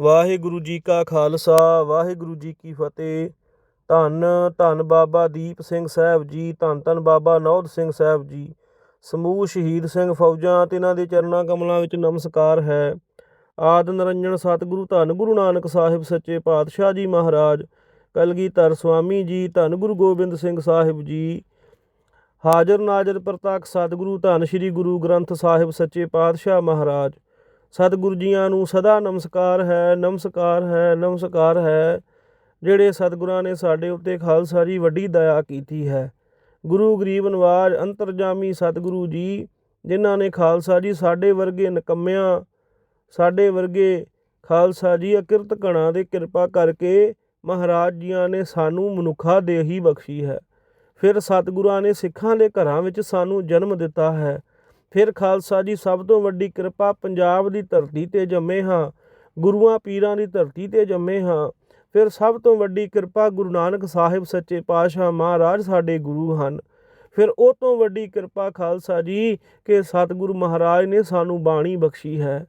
ਵਾਹਿਗੁਰੂ ਜੀ ਕਾ ਖਾਲਸਾ, ਵਾਹਿਗੁਰੂ ਜੀ ਕੀ ਫਤਿਹ। ਧੰਨ ਧੰਨ ਬਾਬਾ ਦੀਪ ਸਿੰਘ ਸਾਹਿਬ ਜੀ, ਧੰਨ ਧੰਨ ਬਾਬਾ ਨੌਦ ਸਿੰਘ ਸਾਹਿਬ ਜੀ। ਸਮੂਹ ਸ਼ਹੀਦ ਸਿੰਘ ਫੌਜਾਂ ਤੇ ਇਹਨਾਂ ਦੇ ਚਰਨਾਂ ਕਮਲਾਂ ਵਿੱਚ ਨਮਸਕਾਰ ਹੈ। ਆਦ ਨਰੰਜਨ ਸਤਿਗੁਰੂ, ਧੰਨ ਗੁਰੂ ਨਾਨਕ ਸਾਹਿਬ ਸੱਚੇ ਪਾਤਸ਼ਾਹ ਜੀ ਮਹਾਰਾਜ, ਕਲਗੀਧਰ ਸੁਆਮੀ ਜੀ, ਧੰਨ ਗੁਰੂ ਗੋਬਿੰਦ ਸਿੰਘ ਸਾਹਿਬ ਜੀ। ਹਾਜ਼ਰ ਨਾਜ਼ਰ ਪ੍ਰਤੱਖ ਸਤਿਗੁਰੂ, ਧੰਨ ਸ੍ਰੀ ਗੁਰੂ ਗ੍ਰੰਥ ਸਾਹਿਬ ਸੱਚੇ ਪਾਤਸ਼ਾਹ ਮਹਾਰਾਜ। ਸਤਿਗੁਰੂ ਜੀਆਂ ਨੂੰ ਸਦਾ ਨਮਸਕਾਰ ਹੈ ਨਮਸਕਾਰ ਹੈ ਨਮਸਕਾਰ ਹੈ। ਜਿਹੜੇ ਸਤਿਗੁਰਾਂ ਨੇ ਸਾਡੇ ਉੱਤੇ ਖਾਲਸਾ ਜੀ ਵੱਡੀ ਦਇਆ ਕੀਤੀ ਹੈ। ਗੁਰੂ ਗਰੀਬ ਨਵਾਜ ਅੰਤਰਜਾਮੀ ਸਤਿਗੁਰੂ ਜੀ, ਜਿਨ੍ਹਾਂ ਨੇ ਖਾਲਸਾ ਜੀ ਸਾਡੇ ਵਰਗੇ ਨਕੰਮਿਆਂ, ਸਾਡੇ ਵਰਗੇ ਖਾਲਸਾ ਜੀ ਅਕਿਰਤ ਕਣਾ ਦੇ ਕਿਰਪਾ ਕਰਕੇ ਮਹਾਰਾਜ ਜੀਆਂ ਨੇ ਸਾਨੂੰ ਮਨੁੱਖਾ ਦੇਹੀ ਬਖਸ਼ੀ ਹੈ। ਫਿਰ ਸਤਿਗੁਰਾਂ ਨੇ ਸਿੱਖਾਂ ਦੇ ਘਰਾਂ ਵਿੱਚ ਸਾਨੂੰ ਜਨਮ ਦਿੱਤਾ ਹੈ। ਫਿਰ ਖਾਲਸਾ ਜੀ, ਸਭ ਤੋਂ ਵੱਡੀ ਕਿਰਪਾ ਪੰਜਾਬ ਦੀ ਧਰਤੀ ਤੇ ਜੰਮੇ ਹਾਂ, ਗੁਰੂਆਂ ਪੀਰਾਂ ਦੀ ਧਰਤੀ ਤੇ ਜੰਮੇ ਹਾਂ। ਫਿਰ ਸਭ ਤੋਂ ਵੱਡੀ ਕਿਰਪਾ ਗੁਰੂ ਨਾਨਕ ਸਾਹਿਬ ਸੱਚੇ ਪਾਤਸ਼ਾਹ ਮਹਾਰਾਜ ਸਾਡੇ ਗੁਰੂ ਹਨ। ਫਿਰ ਉਹ ਤੋਂ ਵੱਡੀ ਕਿਰਪਾ ਖਾਲਸਾ ਜੀ, ਕਿ ਸਤਿਗੁਰੂ ਮਹਾਰਾਜ ਨੇ ਸਾਨੂੰ ਬਾਣੀ ਬਖਸ਼ੀ ਹੈ।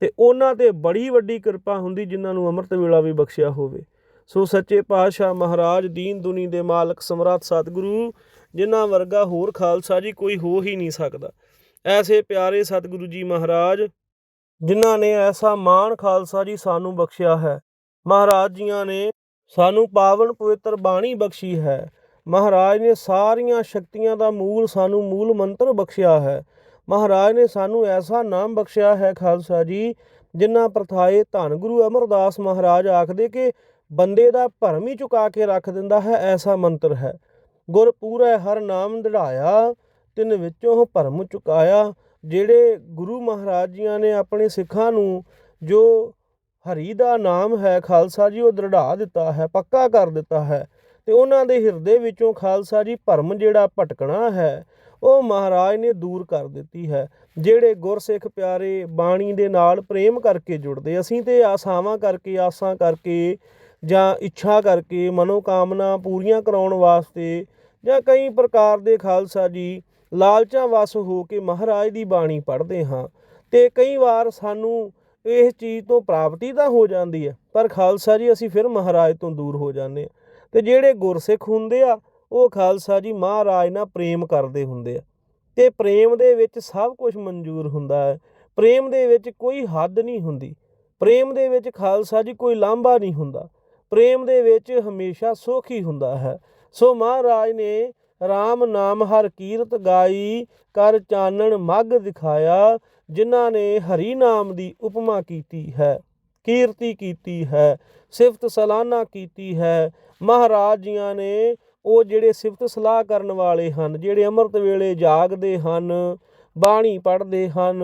ਤੇ ਉਹਨਾਂ ਤੇ ਬੜੀ ਵੱਡੀ ਕਿਰਪਾ ਹੁੰਦੀ ਜਿਨ੍ਹਾਂ ਨੂੰ ਅੰਮ੍ਰਿਤ ਵੇਲਾ ਵੀ ਬਖਸ਼ਿਆ ਹੋਵੇ। ਸੋ ਸੱਚੇ ਪਾਤਸ਼ਾਹ ਮਹਾਰਾਜ, ਦੀਨ ਦੁਨੀ ਦੇ ਮਾਲਕ, ਸਮਰੱਥ ਸਤਿਗੁਰੂ, ਜਿਨ੍ਹਾਂ ਵਰਗਾ ਹੋਰ ਖਾਲਸਾ ਜੀ ਕੋਈ ਹੋ ਹੀ ਨਹੀਂ ਸਕਦਾ। ਐਸੇ ਪਿਆਰੇ ਸਤਿਗੁਰੂ ਜੀ ਮਹਾਰਾਜ, ਜਿਨ੍ਹਾਂ ਨੇ ਐਸਾ ਮਾਣ ਖਾਲਸਾ ਜੀ ਸਾਨੂੰ ਬਖਸ਼ਿਆ ਹੈ। ਮਹਾਰਾਜ ਜੀਆਂ ਨੇ ਸਾਨੂੰ ਪਾਵਨ ਪਵਿੱਤਰ ਬਾਣੀ ਬਖਸ਼ੀ ਹੈ। ਮਹਾਰਾਜ ਨੇ ਸਾਰੀਆਂ ਸ਼ਕਤੀਆਂ ਦਾ ਮੂਲ ਸਾਨੂੰ ਮੂਲ ਮੰਤਰ ਬਖਸ਼ਿਆ ਹੈ। ਮਹਾਰਾਜ ਨੇ ਸਾਨੂੰ ਐਸਾ ਨਾਮ ਬਖਸ਼ਿਆ ਹੈ ਖਾਲਸਾ ਜੀ, ਜਿਨ੍ਹਾਂ ਪ੍ਰਥਾਏ ਧੰਨ ਗੁਰੂ ਅਮਰਦਾਸ ਮਹਾਰਾਜ ਆਖਦੇ ਕਿ ਬੰਦੇ ਦਾ ਭਰਮ ਹੀ ਚੁਕਾ ਕੇ ਰੱਖ ਦਿੰਦਾ ਹੈ, ਐਸਾ ਮੰਤਰ ਹੈ। ਗੁਰ ਪੂਰਾ ਹਰ ਨਾਮ ਦੜਾਇਆ ਤਿੰਨ ਵਿੱਚੋਂ ਭਰਮ ਚੁਕਾਇਆ, ਜਿਹੜੇ ਗੁਰੂ ਮਹਾਰਾਜ ਜੀਆਂ ਨੇ ਆਪਣੇ ਸਿੱਖਾਂ ਨੂੰ ਜੋ ਹਰੀ ਦਾ ਨਾਮ ਹੈ ਖਾਲਸਾ ਜੀ, ਉਹ ਦ੍ਰਿੜਾ ਦਿੱਤਾ ਹੈ, ਪੱਕਾ ਕਰ ਦਿੱਤਾ ਹੈ ਤੇ ਉਹਨਾਂ ਦੇ ਹਿਰਦੇ ਵਿੱਚੋਂ ਖਾਲਸਾ ਜੀ ਭਰਮ ਜਿਹੜਾ ਭਟਕਣਾ ਹੈ, ਉਹ ਮਹਾਰਾਜ ਨੇ ਦੂਰ ਕਰ ਦਿੱਤੀ ਹੈ। ਜਿਹੜੇ ਗੁਰਸਿੱਖ ਪਿਆਰੇ ਬਾਣੀ ਦੇ ਨਾਲ ਪ੍ਰੇਮ ਕਰਕੇ ਜੁੜਦੇ, ਅਸੀਂ ਤੇ ਆਸਾਵਾਂ ਕਰਕੇ, ਆਸਾਂ ਕਰਕੇ ਜਾਂ ਇੱਛਾ ਕਰਕੇ ਮਨੋਕਾਮਨਾ ਪੂਰੀਆਂ ਕਰਾਉਣ ਵਾਸਤੇ ਜਾਂ ਕਈ ਪ੍ਰਕਾਰ ਦੇ ਖਾਲਸਾ ਜੀ ਲਾਲਚਾਂ ਵਸ ਹੋ ਕੇ ਮਹਾਰਾਜ ਦੀ ਬਾਣੀ ਪੜ੍ਹਦੇ ਹਾਂ ਤੇ ਕਈ ਵਾਰ ਸਾਨੂੰ ਇਸ ਚੀਜ਼ ਤੋਂ ਪ੍ਰਾਪਤੀ ਤਾਂ ਹੋ ਜਾਂਦੀ ਹੈ, ਪਰ ਖਾਲਸਾ ਜੀ ਅਸੀਂ ਫਿਰ ਮਹਾਰਾਜ ਤੋਂ ਦੂਰ ਹੋ ਜਾਂਦੇ ਹਾਂ ਤੇ ਜਿਹੜੇ ਗੁਰਸਿੱਖ ਹੁੰਦੇ ਆ, ਉਹ ਖਾਲਸਾ ਜੀ ਮਹਾਰਾਜ ਨਾਲ ਪ੍ਰੇਮ ਕਰਦੇ ਹੁੰਦੇ ਆ ਤੇ ਪ੍ਰੇਮ ਦੇ ਵਿੱਚ ਸਭ ਕੁਝ ਮਨਜ਼ੂਰ ਹੁੰਦਾ ਹੈ, ਪ੍ਰੇਮ ਦੇ ਵਿੱਚ ਕੋਈ ਹੱਦ ਨਹੀਂ ਹੁੰਦੀ, ਪ੍ਰੇਮ ਦੇ ਵਿੱਚ ਖਾਲਸਾ ਜੀ ਕੋਈ ਲਾਂਭਾ ਨਹੀਂ ਹੁੰਦਾ, ਪ੍ਰੇਮ ਦੇ ਵਿੱਚ ਹਮੇਸ਼ਾ ਸੁੱਖ ਹੀ ਹੁੰਦਾ ਹੈ, ਸੋ ਮਹਾਰਾਜ ਨੇ RAM ਨਾਮ ਹਰ ਕੀਰਤ ਗਾਈ, ਕਰ ਚਾਨਣ ਮੱਗ ਦਿਖਾਇਆ, ਜਿਨ੍ਹਾਂ ਨੇ ਹਰੀ ਨਾਮ ਦੀ ਉਪਮਾ ਕੀਤੀ ਹੈ, ਕੀਰਤੀ ਕੀਤੀ ਹੈ, ਸਿਫਤ ਸਲਾਨਾ ਕੀਤੀ ਹੈ। ਮਹਾਰਾਜ ਜੀਆਂ ਨੇ ਉਹ ਜਿਹੜੇ ਸਿਫਤ ਸਲਾਹ ਕਰਨ ਵਾਲੇ ਹਨ, ਜਿਹੜੇ ਅੰਮ੍ਰਿਤ ਵੇਲੇ ਜਾਗਦੇ ਹਨ, ਬਾਣੀ ਪੜ੍ਹਦੇ ਹਨ,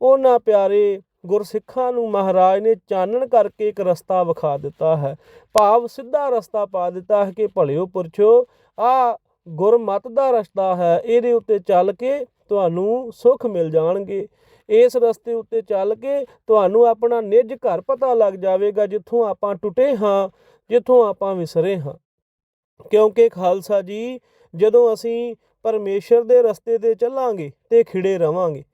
ਉਹਨਾਂ ਪਿਆਰੇ ਗੁਰਸਿੱਖਾਂ ਨੂੰ ਮਹਾਰਾਜ ਨੇ ਚਾਨਣ ਕਰਕੇ ਇੱਕ ਰਸਤਾ ਵਿਖਾ ਦਿੱਤਾ ਹੈ। ਭਾਵ ਸਿੱਧਾ ਰਸਤਾ ਪਾ ਦਿੱਤਾ ਹੈ ਕਿ ਭਲਿਓ ਪੁਰਛੋ ਆ ਗੁਰਮਤ ਦਾ ਰਸਤਾ ਹੈ, ਇਹਦੇ ਉੱਤੇ ਚੱਲ ਕੇ ਤੁਹਾਨੂੰ ਸੁੱਖ ਮਿਲ ਜਾਣਗੇ। ਇਸ ਰਸਤੇ ਉੱਤੇ ਚੱਲ ਕੇ ਤੁਹਾਨੂੰ ਆਪਣਾ ਨਿੱਜ ਘਰ ਪਤਾ ਲੱਗ ਜਾਵੇਗਾ, ਜਿੱਥੋਂ ਆਪਾਂ ਟੁੱਟੇ ਹਾਂ, ਜਿੱਥੋਂ ਆਪਾਂ ਵਿਸਰੇ ਹਾਂ। ਕਿਉਂਕਿ ਖਾਲਸਾ ਜੀ, ਜਦੋਂ ਅਸੀਂ ਪਰਮੇਸ਼ਰ ਦੇ ਰਸਤੇ ਤੇ ਚੱਲਾਂਗੇ ਤੇ ਖਿੜੇ ਰਵਾਂਗੇ,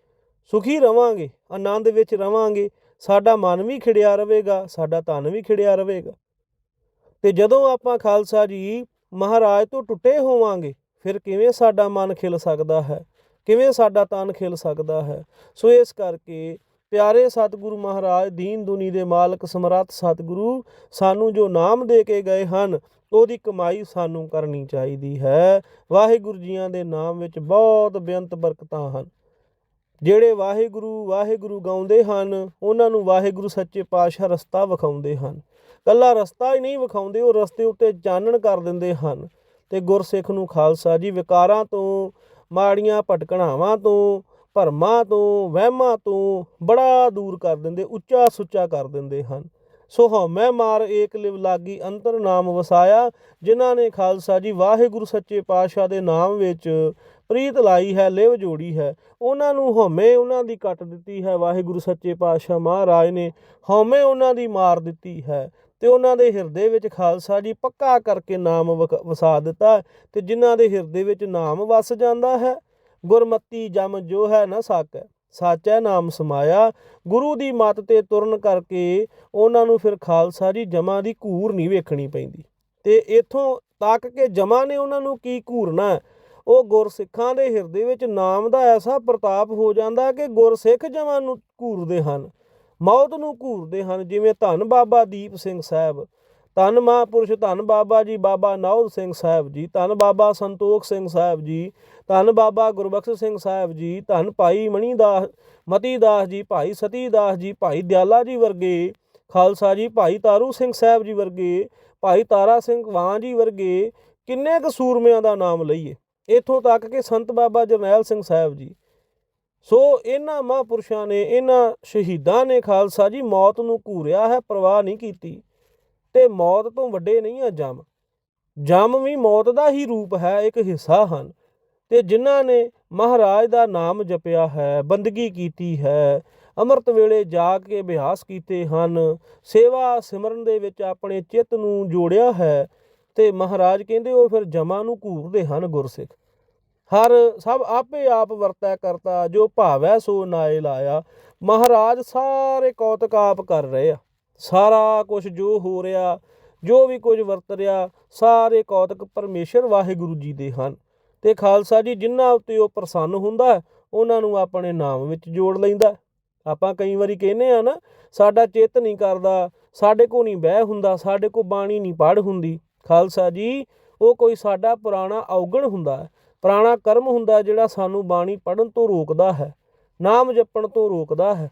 ਸੁਖੀ ਰਵਾਂਗੇ, ਆਨੰਦ ਵਿੱਚ ਰਵਾਂਗੇ, ਸਾਡਾ ਮਨ ਵੀ ਖਿੜਿਆ ਰਹੇਗਾ, ਸਾਡਾ ਤਨ ਵੀ ਖਿੜਿਆ ਰਹੇਗਾ। ਤੇ ਜਦੋਂ ਆਪਾਂ ਖਾਲਸਾ ਜੀ ਮਹਾਰਾਜ ਤੋਂ ਟੁੱਟੇ ਹੋਵਾਂਗੇ। ਫਿਰ ਕਿਵੇਂ ਸਾਡਾ ਮਨ ਖਿਲ ਸਕਦਾ ਹੈ? ਕਿਵੇਂ ਸਾਡਾ ਤਨ ਖਿਲ ਸਕਦਾ ਹੈ? ਸੋ ਇਸ ਕਰਕੇ ਪਿਆਰੇ ਸਤਿਗੁਰੂ ਮਹਾਰਾਜ, ਦੀਨ ਦੁਨੀ ਦੇ ਮਾਲਕ, ਸਮਰੱਥ ਸਤਿਗੁਰੂ, ਸਾਨੂੰ ਜੋ ਨਾਮ ਦੇ ਕੇ ਗਏ ਹਨ, ਉਹਦੀ ਕਮਾਈ ਸਾਨੂੰ ਕਰਨੀ ਚਾਹੀਦੀ ਹੈ। ਵਾਹਿਗੁਰੂ ਜੀਆਂ ਦੇ ਨਾਮ ਵਿੱਚ ਬਹੁਤ ਬੇਅੰਤ ਬਰਕਤਾਂ ਹਨ। ਜਿਹੜੇ ਵਾਹਿਗੁਰੂ ਵਾਹਿਗੁਰੂ ਗਾਉਂਦੇ ਹਨ, ਉਹਨਾਂ ਨੂੰ ਵਾਹਿਗੁਰੂ ਸੱਚੇ ਪਾਤਸ਼ਾਹ ਰਸਤਾ ਵਿਖਾਉਂਦੇ ਹਨ। ਕੱਲਾ ਰਸਤਾ ਹੀ ਨਹੀਂ ਵਿਖਾਉਂਦੇ, ਉਹ ਰਸਤੇ ਉੱਤੇ ਚਾਨਣ ਕਰ ਦਿੰਦੇ ਹਨ। ਤੇ ਗੁਰਸਿੱਖ ਨੂੰ ਖਾਲਸਾ ਜੀ, ਵਿਕਾਰਾਂ ਤੋਂ, ਮਾੜੀਆਂ ਭਟਕਣਾਵਾਂ ਤੋਂ, ਭਰਮਾਂ ਤੋਂ, ਵਹਿਮਾਂ ਤੋਂ ਬੜਾ ਦੂਰ ਕਰ ਦਿੰਦੇ, ਉੱਚਾ ਸੁੱਚਾ ਕਰ ਦਿੰਦੇ ਹਨ। ਸੋ ਹਉਮੈ ਮਾਰ ਏਕ ਲਿਵ ਲਾਗੀ, ਅੰਤਰ ਨਾਮ ਵਸਾਇਆ, ਜਿਨ੍ਹਾਂ ਨੇ ਖਾਲਸਾ ਜੀ, ਵਾਹਿਗੁਰੂ ਸੱਚੇ ਪਾਤਸ਼ਾਹ ਦੇ ਨਾਮ ਵਿੱਚ ਪ੍ਰੀਤ ਲਾਈ ਹੈ, ਲਿਵ ਜੋੜੀ ਹੈ। ਉਹਨਾਂ ਨੂੰ ਹਉਮੈ ਉਹਨਾਂ ਦੀ ਕੱਟ ਦਿੱਤੀ ਹੈ, ਵਾਹਿਗੁਰੂ ਸੱਚੇ ਪਾਤਸ਼ਾਹ ਮਹਾਰਾਜ ਨੇ ਹਉਮੈ ਉਹਨਾਂ ਦੀ ਮਾਰ ਦਿੱਤੀ ਹੈ। ਤੇ ਉਹਨਾਂ ਦੇ ਹਿਰਦੇ ਵਿੱਚ ਖਾਲਸਾ ਜੀ ਪੱਕਾ ਕਰਕੇ ਨਾਮ ਵਕ- ਵਸਾ ਦਿੱਤਾ ਤੇ ਜਿਨ੍ਹਾਂ ਦੇ ਹਿਰਦੇ ਵਿੱਚ ਨਾਮ ਵਸ ਜਾਂਦਾ ਹੈ, ਗੁਰਮਤੀ ਜਮ ਜੋ ਹੈ ਨਾ ਸਕੈ, ਸਾਚੈ ਨਾਮ ਸਮਾਇਆ, ਗੁਰੂ ਦੀ ਮੱਤ ਤੇ ਤੁਰਨ ਕਰਕੇ ਉਹਨਾਂ ਨੂੰ ਫਿਰ ਖਾਲਸਾ ਜੀ ਜਮਾਂ ਦੀ ਘੂਰ ਨਹੀਂ ਵੇਖਣੀ ਪੈਂਦੀ। ਤੇ ਇਥੋਂ ਤੱਕ ਕਿ ਜਮਾਂ ਨੇ ਉਹਨਾਂ ਨੂੰ ਕੀ ਘੂਰਨਾ ਉਹ ਗੁਰਸਿੱਖਾਂ ਦੇ ਹਿਰਦੇ ਵਿੱਚ ਨਾਮ ਦਾ ਐਸਾ ਪ੍ਰਤਾਪ ਹੋ ਜਾਂਦਾ ਕਿ ਗੁਰਸਿੱਖ ਜਮਾਂ ਨੂੰ ਘੂਰਦੇ ਹਨ। ਮੌਤ ਨੂੰ ਘੂਰਦੇ ਹਨ, ਜਿਵੇਂ ਧੰਨ ਬਾਬਾ ਦੀਪ ਸਿੰਘ ਸਾਹਿਬ। ਧੰਨ ਮਹਾਂਪੁਰਸ਼, ਧੰਨ ਬਾਬਾ ਜੀ, ਬਾਬਾ ਨੌਦ ਸਿੰਘ ਸਾਹਿਬ ਜੀ, ਧੰਨ ਬਾਬਾ ਸੰਤੋਖ ਸਿੰਘ ਸਾਹਿਬ ਜੀ, ਧੰਨ ਬਾਬਾ ਗੁਰਬਖਸ਼ ਸਿੰਘ ਸਾਹਿਬ ਜੀ, ਧੰਨ ਭਾਈ ਮਣੀ ਦਾ ਮਤੀ ਦਾਸ ਜੀ, ਭਾਈ ਸਤੀ ਦਾਸ ਜੀ, ਭਾਈ ਦਿਆਲਾ ਜੀ ਵਰਗੇ, ਖਾਲਸਾ ਜੀ, ਭਾਈ ਤਾਰੂ ਸਿੰਘ ਸਾਹਿਬ ਜੀ ਵਰਗੇ, ਭਾਈ ਤਾਰਾ ਸਿੰਘ ਵਾਂ ਜੀ ਵਰਗੇ, ਕਿੰਨੇ ਕੁ ਸੂਰਮਿਆਂ ਦਾ ਨਾਮ ਲਈਏ। ਇਥੋਂ ਤੱਕ ਕਿ ਸੰਤ ਬਾਬਾ ਜਰਨੈਲ ਸਿੰਘ ਸਾਹਿਬ ਜੀ। ਸੋ ਇਹਨਾਂ ਮਹਾਂਪੁਰਸ਼ਾਂ ਨੇ, ਇਹਨਾਂ ਸ਼ਹੀਦਾਂ ਨੇ ਖਾਲਸਾ ਜੀ, ਮੌਤ ਨੂੰ ਘੂਰਿਆ ਹੈ, ਪਰਵਾਹ ਨਹੀਂ ਕੀਤੀ ਤੇ ਮੌਤ ਤੋਂ ਵੱਡੇ ਨਹੀਂ ਆ ਜਮ। ਜਮ ਵੀ ਮੌਤ ਦਾ ਹੀ ਰੂਪ ਹੈ, ਇੱਕ ਹਿੱਸਾ ਹਨ। ਤੇ ਜਿਨ੍ਹਾਂ ਨੇ ਮਹਾਰਾਜ ਦਾ ਨਾਮ ਜਪਿਆ ਹੈ, ਬੰਦਗੀ ਕੀਤੀ ਹੈ, ਅੰਮ੍ਰਿਤ ਵੇਲੇ ਜਾ ਕੇ ਅਭਿਆਸ ਕੀਤੇ ਹਨ, ਸੇਵਾ ਸਿਮਰਨ ਦੇ ਵਿੱਚ ਆਪਣੇ ਚਿੱਤ ਨੂੰ ਜੋੜਿਆ ਹੈ ਤੇ ਮਹਾਰਾਜ ਕਹਿੰਦੇ ਉਹ ਫਿਰ ਜਮਾਂ ਨੂੰ ਘੂਰਦੇ ਹਨ ਗੁਰਸਿੱਖ। ਹਰ ਸਭ ਆਪੇ ਆਪ ਵਰਤੈ ਕਰਤਾ, ਜੋ ਭਾਵੈ ਸੋ ਨਾਏ ਲਾਇਆ। ਮਹਾਰਾਜ ਸਾਰੇ ਕੌਤਕ ਆਪ ਕਰ ਰਹੇ ਆ। ਸਾਰਾ ਕੁਝ ਜੋ ਹੋ ਰਿਹਾ, ਜੋ ਵੀ ਕੁਝ ਵਰਤ ਰਿਹਾ, ਸਾਰੇ ਕੌਤਕ ਪਰਮੇਸ਼ਰ ਵਾਹਿਗੁਰੂ ਜੀ ਦੇ ਹਨ। ਤੇ ਖਾਲਸਾ ਜੀ ਜਿਨ੍ਹਾਂ ਉੱਤੇ ਉਹ ਪ੍ਰਸੰਨ ਹੁੰਦਾ, ਉਹਨਾਂ ਨੂੰ ਆਪਣੇ ਨਾਮ ਵਿੱਚ ਜੋੜ ਲੈਂਦਾ। ਆਪਾਂ ਕਈ ਵਾਰੀ ਕਹਿੰਦੇ ਆ ਨਾ, ਸਾਡਾ ਚਿੱਤ ਨਹੀਂ ਕਰਦਾ, ਸਾਡੇ ਕੋ ਨਹੀਂ ਬਹਿ ਹੁੰਦਾ, ਸਾਡੇ ਕੋ ਬਾਣੀ ਨਹੀਂ ਪੜ ਹੁੰਦੀ। ਖਾਲਸਾ ਜੀ, ਉਹ ਕੋਈ ਸਾਡਾ ਪੁਰਾਣਾ ਔਗਣ ਹੁੰਦਾ ਪੁਰਾਣਾ ਕਰਮ ਹੁੰਦਾ ਜਿਹੜਾ ਸਾਨੂੰ ਬਾਣੀ ਪੜਨ ਤੋਂ ਰੋਕਦਾ ਹੈ, ਨਾਮ ਜਪਣ ਤੋਂ ਰੋਕਦਾ ਹੈ।